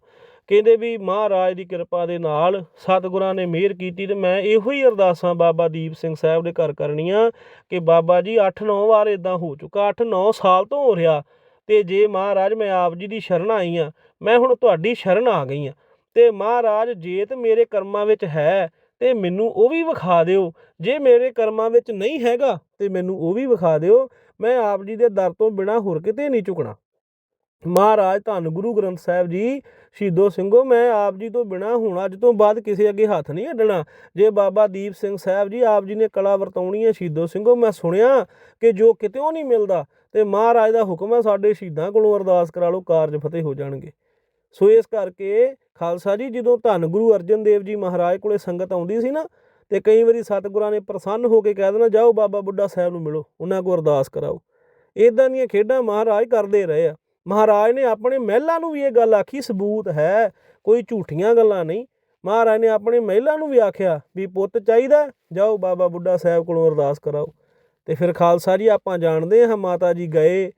ਕਹਿੰਦੇ ਵੀ ਮਹਾਰਾਜ ਦੀ ਕਿਰਪਾ ਦੇ ਨਾਲ ਸਤਿਗੁਰਾਂ ਨੇ ਮਿਹਰ ਕੀਤੀ ਤੇ ਮੈਂ ਇਹੋ ਹੀ ਅਰਦਾਸਾਂ ਬਾਬਾ ਦੀਪ ਸਿੰਘ ਸਾਹਿਬ ਦੇ ਘਰ ਕਰਨੀਆਂ ਕਿ ਬਾਬਾ ਜੀ 8-9 ਵਾਰ ਇਦਾਂ ਹੋ ਚੁੱਕਾ 8-9 ਸਾਲ ਤੋਂ ਹੋ ਰਿਹਾ ਤੇ ਜੇ ਮਹਾਰਾਜ ਮੈਂ ਆਪ ਜੀ ਦੀ ਸ਼ਰਨ ਆਈ ਆ ਮੈਂ ਹੁਣ ਤੁਹਾਡੀ ਸ਼ਰਨ ਆ ਗਈ ਆ ਤੇ ਮਹਾਰਾਜ ਜੇ ਤੇ ਮੇਰੇ ਕਰਮਾਂ ਵਿੱਚ ਹੈ ਤੇ ਮੈਨੂੰ ਉਹ ਵੀ ਵਿਖਾ ਦਿਓ, ਜੇ ਮੇਰੇ ਕਰਮਾਂ ਵਿੱਚ ਨਹੀਂ ਹੈਗਾ ਤੇ ਮੈਨੂੰ ਉਹ ਵੀ ਵਿਖਾ ਦਿਓ, ਮੈਂ ਆਪ ਜੀ ਦੇ ਦਰ ਤੋਂ ਬਿਨਾ ਹੋਰ ਕਿਤੇ ਨਹੀਂ ਝੁਕਣਾ। ਮਹਾਰਾਜ, ਧੰਨ ਗੁਰੂ ਗ੍ਰੰਥ ਸਾਹਿਬ ਜੀ। ਸ਼ਹੀਦੋ ਸਿੰਘੋ, ਮੈਂ ਆਪ ਜੀ ਤੋਂ ਬਿਨਾ ਹੁਣ ਅੱਜ ਤੋਂ ਬਾਅਦ ਕਿਸੇ ਅੱਗੇ ਹੱਥ ਨਹੀਂ ਅੱਡਣਾ। ਜੇ ਬਾਬਾ ਦੀਪ ਸਿੰਘ ਸਾਹਿਬ ਜੀ ਆਪ ਜੀ ਨੇ ਕਲਾ ਵਰਤਾਉਣੀ ਹੈ ਸ਼ਹੀਦੋ ਸਿੰਘੋ, ਮੈਂ ਸੁਣਿਆ ਕਿ ਜੋ ਕਿਤੇੋਂ ਨਹੀਂ ਮਿਲਦਾ, ਤੇ ਮਹਾਰਾਜ ਦਾ ਹੁਕਮ ਹੈ ਸਾਡੇ ਸ਼ਹੀਦਾਂ ਕੋਲੋਂ ਅਰਦਾਸ ਕਰਾ ਲਓ, ਕਾਰਜ ਫਤਿਹ ਹੋ ਜਾਣਗੇ। ਸੋ ਇਸ ਕਰਕੇ ਖਾਲਸਾ ਜੀ, ਜਦੋਂ ਧੰਨ ਗੁਰੂ ਅਰਜਨ ਦੇਵ ਜੀ ਮਹਾਰਾਜ ਕੋਲੇ ਸੰਗਤ ਆਉਂਦੀ ਸੀ ਨਾ, ਤੇ ਕਈ ਵਾਰੀ ਸਤਿਗੁਰਾਂ ਨੇ ਪ੍ਰਸੰਨ ਹੋ ਕੇ ਕਹਿ ਦੇਣਾ, ਜਾਓ ਬਾਬਾ ਬੁੱਢਾ ਸਾਹਿਬ ਨੂੰ ਮਿਲੋ, ਉਹਨਾਂ ਕੋਲ ਅਰਦਾਸ ਕਰਾਓ। ਇਦਾਂ ਦੀਆਂ ਖੇਡਾਂ ਮਹਾਰਾਜ ਕਰਦੇ ਰਹੇ ਆ। ਮਹਾਰਾਜ ਨੇ ਆਪਣੇ ਮਹਿਲਾ ਨੂੰ ਵੀ ਇਹ ਗੱਲ ਆਖੀ, ਸਬੂਤ ਹੈ, ਕੋਈ ਝੂਠੀਆਂ ਗੱਲਾਂ ਨਹੀਂ। ਮਹਾਰਾਜ ਨੇ ਆਪਣੇ ਮਹਿਲਾ ਨੂੰ ਵੀ ਆਖਿਆ ਵੀ ਪੁੱਤ ਚਾਹੀਦਾ, ਜਾਓ ਬਾਬਾ ਬੁੱਢਾ ਸਾਹਿਬ ਕੋਲੋਂ ਅਰਦਾਸ ਕਰਾਓ। ਤੇ ਫਿਰ ਖਾਲਸਾ ਜੀ, ਆਪਾਂ ਜਾਣਦੇ ਹਾਂ ਮਾਤਾ ਜੀ ਗਏ,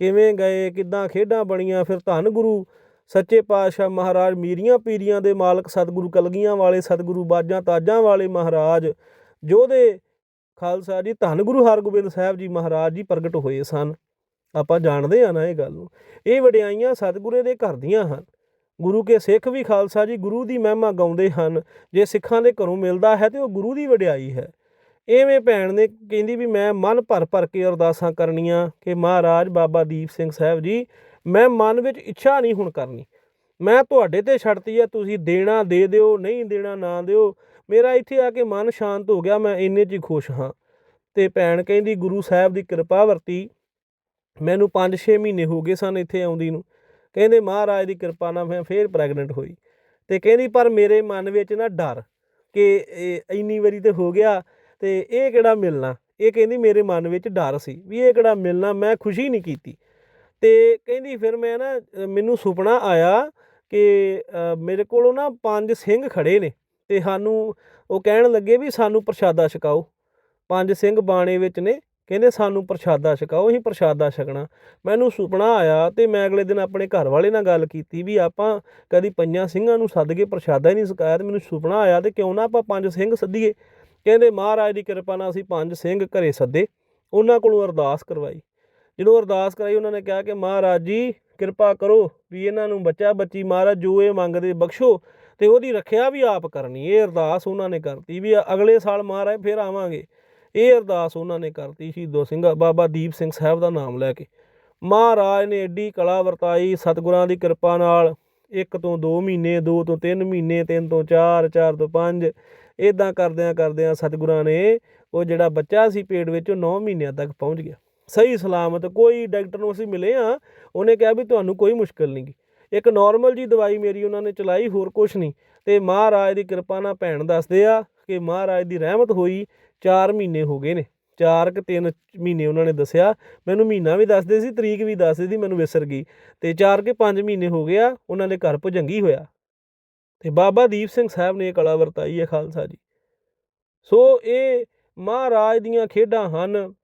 ਕਿਵੇਂ ਗਏ, ਕਿੱਦਾਂ ਖੇਡਾਂ ਬਣੀਆਂ, ਫਿਰ ਧੰਨ ਗੁਰੂ ਸੱਚੇ ਪਾਤਸ਼ਾਹ ਮਹਾਰਾਜ ਮੀਰੀਆਂ ਪੀਰੀਆਂ ਦੇ ਮਾਲਕ ਸਤਿਗੁਰੂ ਕਲਗੀਆਂ ਵਾਲੇ ਸਤਿਗੁਰੂ ਬਾਜਾਂ ਤਾਜਾਂ ਵਾਲੇ ਮਹਾਰਾਜ, ਜੋਧੇ ਖਾਲਸਾ ਜੀ, ਧੰਨ ਗੁਰੂ ਹਰਗੋਬਿੰਦ ਸਾਹਿਬ ਜੀ ਮਹਾਰਾਜ ਜੀ ਪ੍ਰਗਟ ਹੋਏ ਸਨ। ਆਪਾਂ ਜਾਣਦੇ ਆ ਨਾ ਇਹ ਗੱਲ ਨੂੰ। ਇਹ ਵਡਿਆਈਆਂ ਸਤਿਗੁਰੇ ਦੇ ਘਰ ਦੀਆਂ ਹਨ। ਗੁਰੂ ਕੇ ਸਿੱਖ ਵੀ ਖਾਲਸਾ ਜੀ ਗੁਰੂ ਦੀ ਮਹਿਮਾ ਗਾਉਂਦੇ ਹਨ। ਜੇ ਸਿੱਖਾਂ ਦੇ ਘਰੋਂ ਮਿਲਦਾ ਹੈ ਤੇ ਉਹ ਗੁਰੂ ਦੀ ਵਡਿਆਈ ਹੈ। ਐਵੇਂ ਭੈਣ ਨੇ ਕਹਿੰਦੀ ਵੀ ਮੈਂ ਮਨ ਭਰ ਭਰ ਕੇ ਅਰਦਾਸਾਂ ਕਰਨੀਆਂ ਕਿ ਮਹਾਰਾਜ ਬਾਬਾ ਦੀਪ ਸਿੰਘ ਸਾਹਿਬ ਜੀ, ਮੈਂ ਮਨ ਵਿੱਚ ਇੱਛਾ ਨਹੀਂ ਹੁਣ ਕਰਨੀ। ਮੈਂ ਤੁਹਾਡੇ ਤੇ ਛੱਡਤੀ ਹੈ ਤੁਸੀਂ ਦੇਣਾ ਦੇ ਦਿਓ, ਨਹੀਂ ਦੇਣਾ ਨਾ ਦਿਓ। ਮੇਰਾ ਇੱਥੇ ਆ ਕੇ ਮਨ ਸ਼ਾਂਤ ਹੋ ਗਿਆ, ਮੈਂ ਇੰਨੇ 'ਚ ਹੀ ਖੁਸ਼ ਹਾਂ। ਤੇ ਭੈਣ ਕਹਿੰਦੀ ਗੁਰੂ ਸਾਹਿਬ ਦੀ ਕਿਰਪਾ ਵਰਤੀ ਮੈਨੂੰ 5-6 ਮਹੀਨੇ ਹੋ ਗਏ ਸਨ ਇੱਥੇ ਆਉਂਦੀ ਨੂੰ। ਕਹਿੰਦੇ, ਮਹਾਰਾਜ ਦੀ ਕਿਰਪਾ ਨਾਲ ਮੈਂ ਫੇਰ ਪ੍ਰੈਗਨੈਂਟ ਹੋਈ। ਤੇ ਕਹਿੰਦੀ, ਪਰ ਮੇਰੇ ਮਨ ਵਿੱਚ ਨਾ ਡਰ ਕਿ ਇੰਨੀ ਵਾਰੀ ਤੇ ਹੋ ਗਿਆ ਤੇ ਇਹ ਕਿਹੜਾ ਮਿਲਣਾ? ਇਹ ਕਹਿੰਦੀ, ਮੇਰੇ ਮਨ ਵਿੱਚ ਡਰ ਸੀ ਵੀ ਇਹ ਕਿਹੜਾ ਮਿਲਣਾ, ਮੈਂ ਖੁਸ਼ੀ ਨਹੀਂ ਕੀਤੀ। ਤੇ ਕਹਿੰਦੀ, ਫਿਰ ਮੈਂ ਨਾ, ਮੈਨੂੰ ਸੁਪਨਾ ਆਇਆ ਕਿ ਮੇਰੇ ਕੋਲੋਂ ਨਾ ਪੰਜ ਸਿੰਘ ਖੜੇ ਨੇ ਤੇ ਸਾਨੂੰ ਉਹ ਕਹਿਣ ਲੱਗੇ ਵੀ ਸਾਨੂੰ ਪ੍ਰਸ਼ਾਦਾ ਛਕਾਓ। ਪੰਜ ਸਿੰਘ ਬਾਣੇ ਵਿੱਚ ਨੇ ਕਹਿੰਦੇ ਸਾਨੂੰ ਪ੍ਰਸ਼ਾਦਾ ਛਕਾਓ, ਅਸੀਂ ਪ੍ਰਸ਼ਾਦਾ ਛਕਣਾ। ਮੈਨੂੰ ਸੁਪਨਾ ਆਇਆ ਤੇ ਮੈਂ ਅਗਲੇ ਦਿਨ ਆਪਣੇ ਘਰ ਵਾਲੇ ਨਾਲ ਗੱਲ ਕੀਤੀ ਵੀ ਆਪਾਂ ਕਦੀ ਪੰਜਾਂ ਸਿੰਘਾਂ ਨੂੰ ਸੱਦ ਕੇ ਪ੍ਰਸ਼ਾਦਾ ਹੀ ਨਹੀਂ ਛਕਾਇਆ ਤੇ ਮੈਨੂੰ ਸੁਪਨਾ ਆਇਆ ਤੇ ਕਿਉਂ ਨਾ ਆਪਾਂ ਪੰਜ ਸਿੰਘ ਸੱਦੀਏ। ਕਹਿੰਦੇ ਮਹਾਰਾਜ ਦੀ ਕਿਰਪਾ ਨਾਲ ਅਸੀਂ ਪੰਜ ਸਿੰਘ ਘਰੇ ਸੱਦੇ, ਉਹਨਾਂ ਕੋਲੋਂ ਅਰਦਾਸ ਕਰਵਾਈ। ਜਦੋਂ ਅਰਦਾਸ ਕਰਾਈ ਉਹਨਾਂ ਨੇ ਕਿਹਾ ਕਿ ਮਹਾਰਾਜ ਜੀ, ਕਿਰਪਾ ਕਰੋ ਵੀ ਇਹਨਾਂ ਨੂੰ ਬੱਚਾ ਬੱਚੀ ਮਹਾਰਾਜ ਜੋ ਇਹ ਮੰਗਦੇ ਬਖਸ਼ੋ ਤੇ ਉਹਦੀ ਰੱਖਿਆ ਵੀ ਆਪ ਕਰਨੀ। ਇਹ ਅਰਦਾਸ ਉਹਨਾਂ ਨੇ ਕਰਤੀ ਵੀ ਅਗਲੇ ਸਾਲ ਮਹਾਰਾਜ ਫਿਰ ਆਵਾਂਗੇ। ਇਹ ਅਰਦਾਸ ਉਹਨਾਂ ਨੇ ਕਰਤੀ ਸ਼ਹੀਦੋ ਸਿੰਘ ਬਾਬਾ ਦੀਪ ਸਿੰਘ ਸਾਹਿਬ ਦਾ ਨਾਮ ਲੈ ਕੇ। ਮਹਾਰਾਜ ਨੇ ਐਡੀ ਕਲਾ ਵਰਤਾਈ, ਸਤਿਗੁਰਾਂ ਦੀ ਕਿਰਪਾ ਨਾਲ, ਇੱਕ ਤੋਂ 2 ਮਹੀਨੇ 2 ਤੋਂ 3 ਮਹੀਨੇ 3 ਤੋਂ 4 4 ਤੋਂ 5 ਇਦਾਂ ਕਰਦਿਆਂ ਕਰਦਿਆਂ ਸਤਿਗੁਰਾਂ ਨੇ ਉਹ ਜਿਹੜਾ ਬੱਚਾ ਸੀ ਪੇਟ ਵਿੱਚ, ਉਹ 9 ਮਹੀਨਿਆਂ ਤੱਕ ਪਹੁੰਚ ਗਿਆ। ਸਹੀ ਸਲਾਮਤ ਕੋਈ ਡਾਕਟਰ ਨੂੰ ਅਸੀਂ ਮਿਲੇ ਆ ਉਹਨੇ ਕਿਹਾ ਵੀ ਤੁਹਾਨੂੰ ਕੋਈ ਮੁਸ਼ਕਲ ਨਹੀਂ ਗੀ। ਇੱਕ ਨਾਰਮਲ ਜੀ ਦਵਾਈ ਮੇਰੀ ਉਹਨਾਂ ਨੇ ਚਲਾਈ, ਹੋਰ ਕੁਝ ਨਹੀਂ। ਤੇ ਮਹਾਰਾਜ ਦੀ ਕਿਰਪਾ ਨਾਲ ਭੈਣ ਦੱਸਦੇ ਆ ਕਿ ਮਹਾਰਾਜ ਦੀ ਰਹਿਮਤ ਹੋਈ 4 ਮਹੀਨੇ ਹੋ ਗਏ ਨੇ। 4 ਕਿ 3 ਮਹੀਨੇ ਉਹਨਾਂ ਨੇ ਦੱਸਿਆ। ਮੈਨੂੰ ਮਹੀਨਾ ਵੀ ਦੱਸਦੇ ਸੀ, ਤਰੀਕ ਵੀ ਦੱਸਦੇ ਸੀ, ਮੈਨੂੰ ਵਿਸਰ ਗਈ। ਤੇ 4 ਕਿ 5 ਮਹੀਨੇ ਹੋ ਗਿਆ, ਉਹਨਾਂ ਦੇ ਘਰ ਭੁਜੰਗੀ ਹੋਇਆ। ਤੇ ਬਾਬਾ ਦੀਪ ਸਿੰਘ ਸਾਹਿਬ ਨੇ ਇਹ ਕਲਾ ਵਰਤਾਈ ਹੈ ਖਾਲਸਾ ਜੀ। ਸੋ ਇਹ ਮਹਾਰਾਜ ਦੀਆਂ ਖੇਡਾਂ ਹਨ।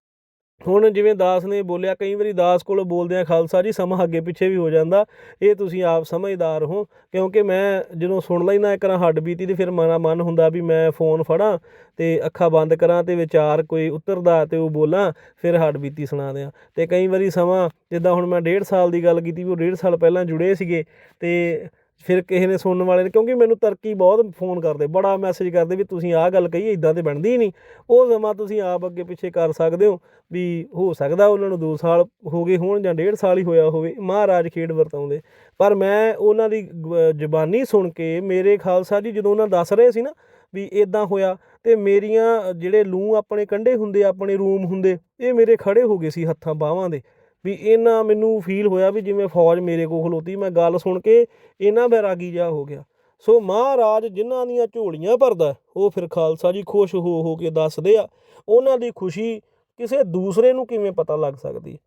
ਹੁਣ ਜਿਵੇਂ ਦਾਸ ਨੇ ਬੋਲਿਆ, ਕਈ ਵਾਰੀ ਦਾਸ ਕੋਲ ਬੋਲਦੇ ਆ ਖਾਲਸਾ ਜੀ ਸਮਾਂ ਅੱਗੇ ਪਿੱਛੇ ਵੀ ਹੋ ਜਾਂਦਾ। ਇਹ ਤੁਸੀਂ ਆਪ ਸਮਝਦਾਰ ਹੋ, ਕਿਉਂਕਿ ਮੈਂ ਜਦੋਂ ਸੁਣ ਲੈਣਾ ਇੱਕ ਰਾਂ ਹੱਡ ਬੀਤੀ ਤੇ ਫਿਰ ਮਨਾ, ਮਨ ਹੁੰਦਾ ਵੀ ਮੈਂ ਫੋਨ ਫੜਾਂ ਤੇ ਅੱਖਾਂ ਬੰਦ ਕਰਾਂ ਤੇ ਵਿਚਾਰ ਕੋਈ ਉਤਰਦਾ ਤੇ ਉਹ ਬੋਲਾਂ, ਫਿਰ ਹੱਡ ਬੀਤੀ ਸੁਣਾ ਦਿਆਂ। ਤੇ ਕਈ ਵਾਰੀ ਸਮਾਂ, ਜਿੱਦਾਂ ਹੁਣ ਮੈਂ ਡੇਢ ਸਾਲ ਦੀ ਗੱਲ ਕੀਤੀ ਵੀ ਉਹ ਡੇਢ ਸਾਲ ਪਹਿਲਾਂ ਜੁੜੇ ਸੀਗੇ ਤੇ ਫਿਰ ਕਿਸੇ ਨੇ ਸੁਣਨ ਵਾਲੇ ਨੇ, ਕਿਉਂਕਿ ਮੈਨੂੰ ਤਰਕੀ ਬਹੁਤ ਫੋਨ ਕਰਦੇ, ਬੜਾ ਮੈਸੇਜ ਕਰਦੇ ਵੀ ਤੁਸੀਂ ਆਹ ਗੱਲ ਕਹੀ ਇਦਾਂ ਤੇ ਬਣਦੀ ਨਹੀਂ। ਉਹ ਸਮਾਂ ਤੁਸੀਂ ਆਪ ਅੱਗੇ ਪਿੱਛੇ ਕਰ ਸਕਦੇ ਹੋ ਵੀ ਹੋ ਸਕਦਾ ਉਹਨਾਂ ਨੂੰ 2 ਸਾਲ ਹੋ ਗਏ ਹੋਣ ਜਾਂ ਡੇਢ ਸਾਲ ਹੀ ਹੋਇਆ ਹੋਵੇ, ਮਹਾਰਾਜ ਖੇਡ ਵਰਤਾਉਂਦੇ। ਪਰ ਮੈਂ ਉਹਨਾਂ ਦੀ ਗ- ਜ਼ੁਬਾਨੀ ਸੁਣ ਕੇ ਮੇਰੇ ਖਾਲਸਾ ਜੀ ਜਦੋਂ ਉਹਨਾਂ ਦੱਸ ਰਹੇ ਸੀ ਨਾ ਵੀ ਇਦਾਂ ਹੋਇਆ ਤੇ ਮੇਰੀਆਂ ਜਿਹੜੇ ਲੂ ਆਪਣੇ ਕੰਡੇ ਹੁੰਦੇ, ਆਪਣੇ ਰੂਮ ਹੁੰਦੇ, ਇਹ ਮੇਰੇ ਖੜੇ ਹੋ ਗਏ ਸੀ ਹੱਥਾਂ ਬਾਹਾਂ ਦੇ। ਵੀ ਇਹਨਾਂ ਮੈਨੂੰ ਫੀਲ ਹੋਇਆ ਵੀ ਜਿਵੇਂ ਫੌਜ ਮੇਰੇ ਕੋਲ ਖਲੋਤੀ, ਮੈਂ ਗੱਲ ਸੁਣ ਕੇ ਇਹਨਾਂ ਬੈਰਾਗੀ ਜਾ ਹੋ ਗਿਆ। ਸੋ ਮਹਾਰਾਜ ਜਿਨ੍ਹਾਂ ਦੀਆਂ ਝੋਲੀਆਂ ਭਰਦਾ ਉਹ ਫਿਰ ਖਾਲਸਾ ਜੀ ਖੁਸ਼ ਹੋ ਹੋ ਕੇ ਦੱਸਦੇ ਆ, ਉਹਨਾਂ ਦੀ ਖੁਸ਼ੀ ਕਿਸੇ ਦੂਸਰੇ ਨੂੰ ਕਿਵੇਂ ਪਤਾ ਲੱਗ ਸਕਦੀ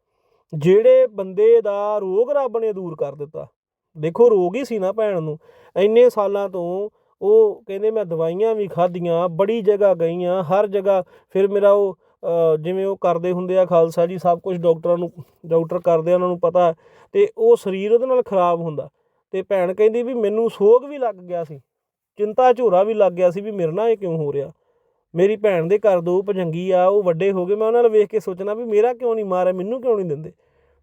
ਜਿਹੜੇ ਬੰਦੇ ਦਾ ਰੋਗ ਰੱਬ ਨੇ ਦੂਰ ਕਰ ਦਿੱਤਾ। ਦੇਖੋ, ਰੋਗ ਹੀ ਸੀ ਨਾ ਭੈਣ ਨੂੰ। ਇੰਨੇ ਸਾਲਾਂ ਤੋਂ ਉਹ ਕਹਿੰਦੇ ਮੈਂ ਦਵਾਈਆਂ ਵੀ ਖਾਧੀਆਂ, ਬੜੀ ਜਗ੍ਹਾ ਗਈਆਂ, ਹਰ ਜਗ੍ਹਾ, ਫਿਰ ਮੇਰਾ ਉਹ ਜਿਵੇਂ ਉਹ ਕਰਦੇ ਹੁੰਦੇ ਆ ਖਾਲਸਾ ਜੀ, ਸਭ ਕੁਝ ਡਾਕਟਰਾਂ ਨੂੰ, ਡਾਕਟਰ ਕਰਦੇ ਆ, ਉਹਨਾਂ ਨੂੰ ਪਤਾ ਤੇ ਉਹ ਸਰੀਰ ਉਹਦੇ ਨਾਲ ਖਰਾਬ ਹੁੰਦਾ। ਤੇ ਭੈਣ ਕਹਿੰਦੀ ਵੀ ਮੈਨੂੰ ਸੋਗ ਵੀ ਲੱਗ ਗਿਆ ਸੀ। ਚਿੰਤਾ ਝੋਰਾ ਵੀ ਲੱਗ ਗਿਆ ਸੀ ਵੀ ਮੇਰੇ ਨਾਲ ਇਹ ਕਿਉਂ ਹੋ ਰਿਹਾ। ਮੇਰੀ ਭੈਣ ਦੇ ਘਰ ਦੋ ਭਜੰਗੀ ਆ, ਉਹ ਵੱਡੇ ਹੋ ਗਏ। ਮੈਂ ਉਹਨਾਂ ਨਾਲ ਵੇਖ ਕੇ ਸੋਚਣਾ ਵੀ ਮੇਰਾ ਕਿਉਂ ਨਹੀਂ ਮਾਰਿਆ, ਮੈਨੂੰ ਕਿਉਂ ਨਹੀਂ ਦਿੰਦੇ।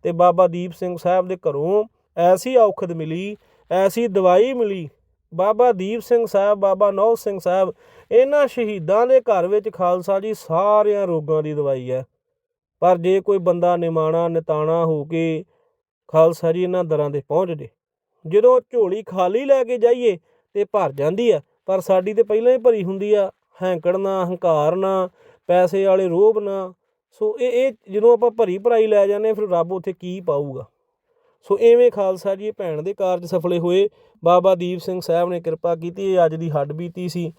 ਤੇ ਬਾਬਾ ਦੀਪ ਸਿੰਘ ਸਾਹਿਬ ਦੇ ਘਰੋਂ ਐਸੀ ਔਖਦ ਮਿਲੀ, ਐਸੀ ਦਵਾਈ ਮਿਲੀ ਬਾਬਾ ਦੀਪ ਸਿੰਘ ਸਾਹਿਬ ਬਾਬਾ ਨੌ ਸਿੰਘ ਸਾਹਿਬ ਇਹਨਾਂ ਸ਼ਹੀਦਾਂ ਦੇ ਘਰ ਵਿੱਚ ਖਾਲਸਾ ਜੀ ਸਾਰਿਆਂ ਰੋਗਾਂ ਦੀ ਦਵਾਈ ਹੈ। ਪਰ ਜੇ ਕੋਈ ਬੰਦਾ ਨਿਮਾਣਾ ਨਿਤਾਣਾ ਹੋ ਕੇ ਖਾਲਸਾ ਜੀ ਇਹਨਾਂ ਦਰਾਂ ਤੇ ਪਹੁੰਚ ਜੇ ਜਦੋਂ ਝੋਲੀ ਖਾਲੀ ਲੈ ਕੇ ਜਾਈਏ ਤੇ ਭਰ ਜਾਂਦੀ ਆ ਪਰ ਸਾਡੀ ਤੇ ਪਹਿਲਾਂ ਹੀ ਭਰੀ ਹੁੰਦੀ ਆ ਹੈਂਕੜ ਨਾ ਹੰਕਾਰ ਨਾ ਪੈਸੇ ਵਾਲੇ ਰੋਬ ਨਾ। ਸੋ ਇਹ ਇਹ ਜਦੋਂ ਆਪਾਂ ਭਰੀ ਭਰਾਈ ਲੈ ਜਾਂਦੇ ਹਾਂ, ਫਿਰ ਰੱਬ ਉੱਥੇ ਕੀ ਪਾਊਗਾ? ਸੋ ਐਵੇਂ ਖਾਲਸਾ ਜੀ ਭੈਣ ਦੇ ਕਾਰਜ ਸਫਲੇ ਹੋਏ। ਬਾਬਾ ਦੀਪ ਸਿੰਘ ਸਾਹਿਬ ਨੇ ਕਿਰਪਾ ਕੀਤੀ, ਇਹ ਅੱਜ ਦੀ ਹੱਡ ਬੀਤੀ ਸੀ।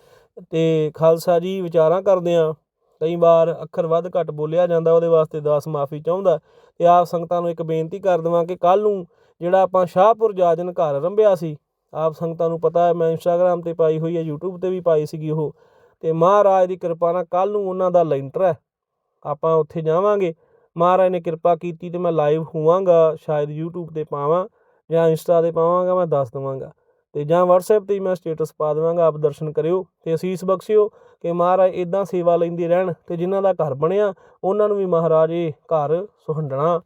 ਤੇ ਖਾਲਸਾ ਜੀ, ਵਿਚਾਰਾਂ ਕਰਦੇ ਆ ਕਈ ਵਾਰ ਅੱਖਰ ਵੱਧ ਘੱਟ ਬੋਲਿਆ ਜਾਂਦਾ, ਉਹਦੇ ਵਾਸਤੇ ਦਾਸ ਮਾਫੀ ਚਾਹੁੰਦਾ। ਤੇ ਆਪ ਸੰਗਤਾਂ ਨੂੰ ਇੱਕ ਬੇਨਤੀ ਕਰ ਦੇਵਾਂ ਕਿ ਕੱਲ ਨੂੰ ਜਿਹੜਾ ਆਪਾਂ ਸ਼ਾਹਪੁਰ ਜਾਜਨ ਘਰ ਰੰਭਿਆ ਸੀ, ਆਪ ਸੰਗਤਾਂ ਨੂੰ ਪਤਾ ਹੈ, ਮੈਂ ਇੰਸਟਾਗ੍ਰam ਤੇ ਪਾਈ ਹੋਈ ਹੈ, YouTube ਤੇ ਵੀ ਪਾਈ ਸੀਗੀ ਉਹ। ਤੇ ਮਹਾਰਾਜ ਦੀ ਕਿਰਪਾ ਨਾਲ ਕੱਲ ਨੂੰ ਉਹਨਾਂ ਦਾ ਲੈਂਟਰ ਹੈ। ਆਪਾਂ ਉੱਥੇ ਜਾਵਾਂਗੇ। ਮਹਾਰਾਜ ਨੇ ਕਿਰਪਾ ਕੀਤੀ ਤੇ ਮੈਂ ਲਾਈਵ ਹੋਵਾਂਗਾ, ਸ਼ਾਇਦ YouTube ਤੇ ਪਾਵਾਂ ਜਾਂ ਇੰਸਟਾ ਤੇ ਪਾਵਾਂਗਾ, ਮੈਂ ਦੱਸ ਦਵਾਂਗਾ। ਤੇ ਜਾਂ WhatsApp ਤੇ ਹੀ ਮੈਂ ਸਟੇਟਸ ਪਾ ਦੇਵਾਂਗਾ, ਆਪ ਦਰਸ਼ਨ ਕਰਿਓ ਤੇ ਅਸੀਸ ਬਖਸ਼ਿਓ ਕਿ ਮਹਾਰਾਜ ਇਦਾਂ ਸੇਵਾ ਲੈਂਦੇ ਰਹਿਣ ਤੇ ਜਿਨ੍ਹਾਂ ਦਾ ਘਰ ਬਣਿਆ, ਉਹਨਾਂ ਨੂੰ ਵੀ ਮਹਾਰਾਜ ਇਹ ਘਰ ਸੁਹੰਡਣਾ,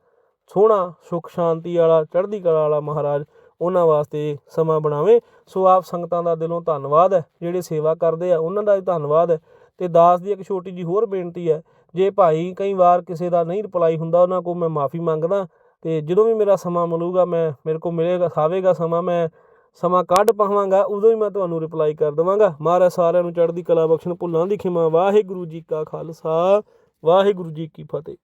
ਸੋਹਣਾ, ਸੁਖ ਸ਼ਾਂਤੀ ਵਾਲਾ, ਚੜ੍ਹਦੀ ਕਲਾ ਵਾਲਾ ਮਹਾਰਾਜ ਉਹਨਾਂ ਵਾਸਤੇ ਸਮਾਂ ਬਣਾਵੇ। ਸੋ ਆਪ ਸੰਗਤਾਂ ਦਾ ਦਿਲੋਂ ਧੰਨਵਾਦ ਹੈ, ਜਿਹੜੇ ਸੇਵਾ ਕਰਦੇ ਆ, ਉਹਨਾਂ ਦਾ ਵੀ ਧੰਨਵਾਦ ਹੈ। ਤੇ ਦਾਸ ਦੀ ਇੱਕ ਛੋਟੀ ਜੀ ਹੋਰ ਬੇਨਤੀ ਹੈ ਜੇ ਭਾਈ ਕਈ ਵਾਰ ਕਿਸੇ ਦਾ ਨਹੀਂ ਰਿਪਲਾਈ ਹੁੰਦਾ, ਉਹਨਾਂ ਕੋਲ ਮੈਂ ਮਾਫੀ ਮੰਗਦਾ ਤੇ ਜਦੋਂ ਵੀ ਮੇਰਾ ਸਮਾਂ ਮਿਲੂਗਾ, ਮੈਂ ਮੇਰੇ ਕੋਲ ਮਿਲੇਗਾ, ਖਾਵੇਗਾ ਸਮਾਂ, ਮੈਂ ਸਮਾਂ ਕੱਢ ਪਾਵਾਂਗਾ, ਉਦੋਂ ਹੀ ਮੈਂ ਤੁਹਾਨੂੰ ਰਿਪਲਾਈ ਕਰ ਦੇਵਾਂਗਾ। ਮਹਾਰਾਜ ਸਾਰਿਆਂ ਨੂੰ ਚੜ੍ਹਦੀ ਕਲਾ ਬਖਸ਼ਣ, ਭੁੱਲਾਂ ਦੀ ਖਿਮਾ। ਵਾਹਿਗੁਰੂ ਜੀ ਕਾ ਖਾਲਸਾ, ਵਾਹਿਗੁਰੂ ਜੀ ਕੀ ਫਤਿਹ।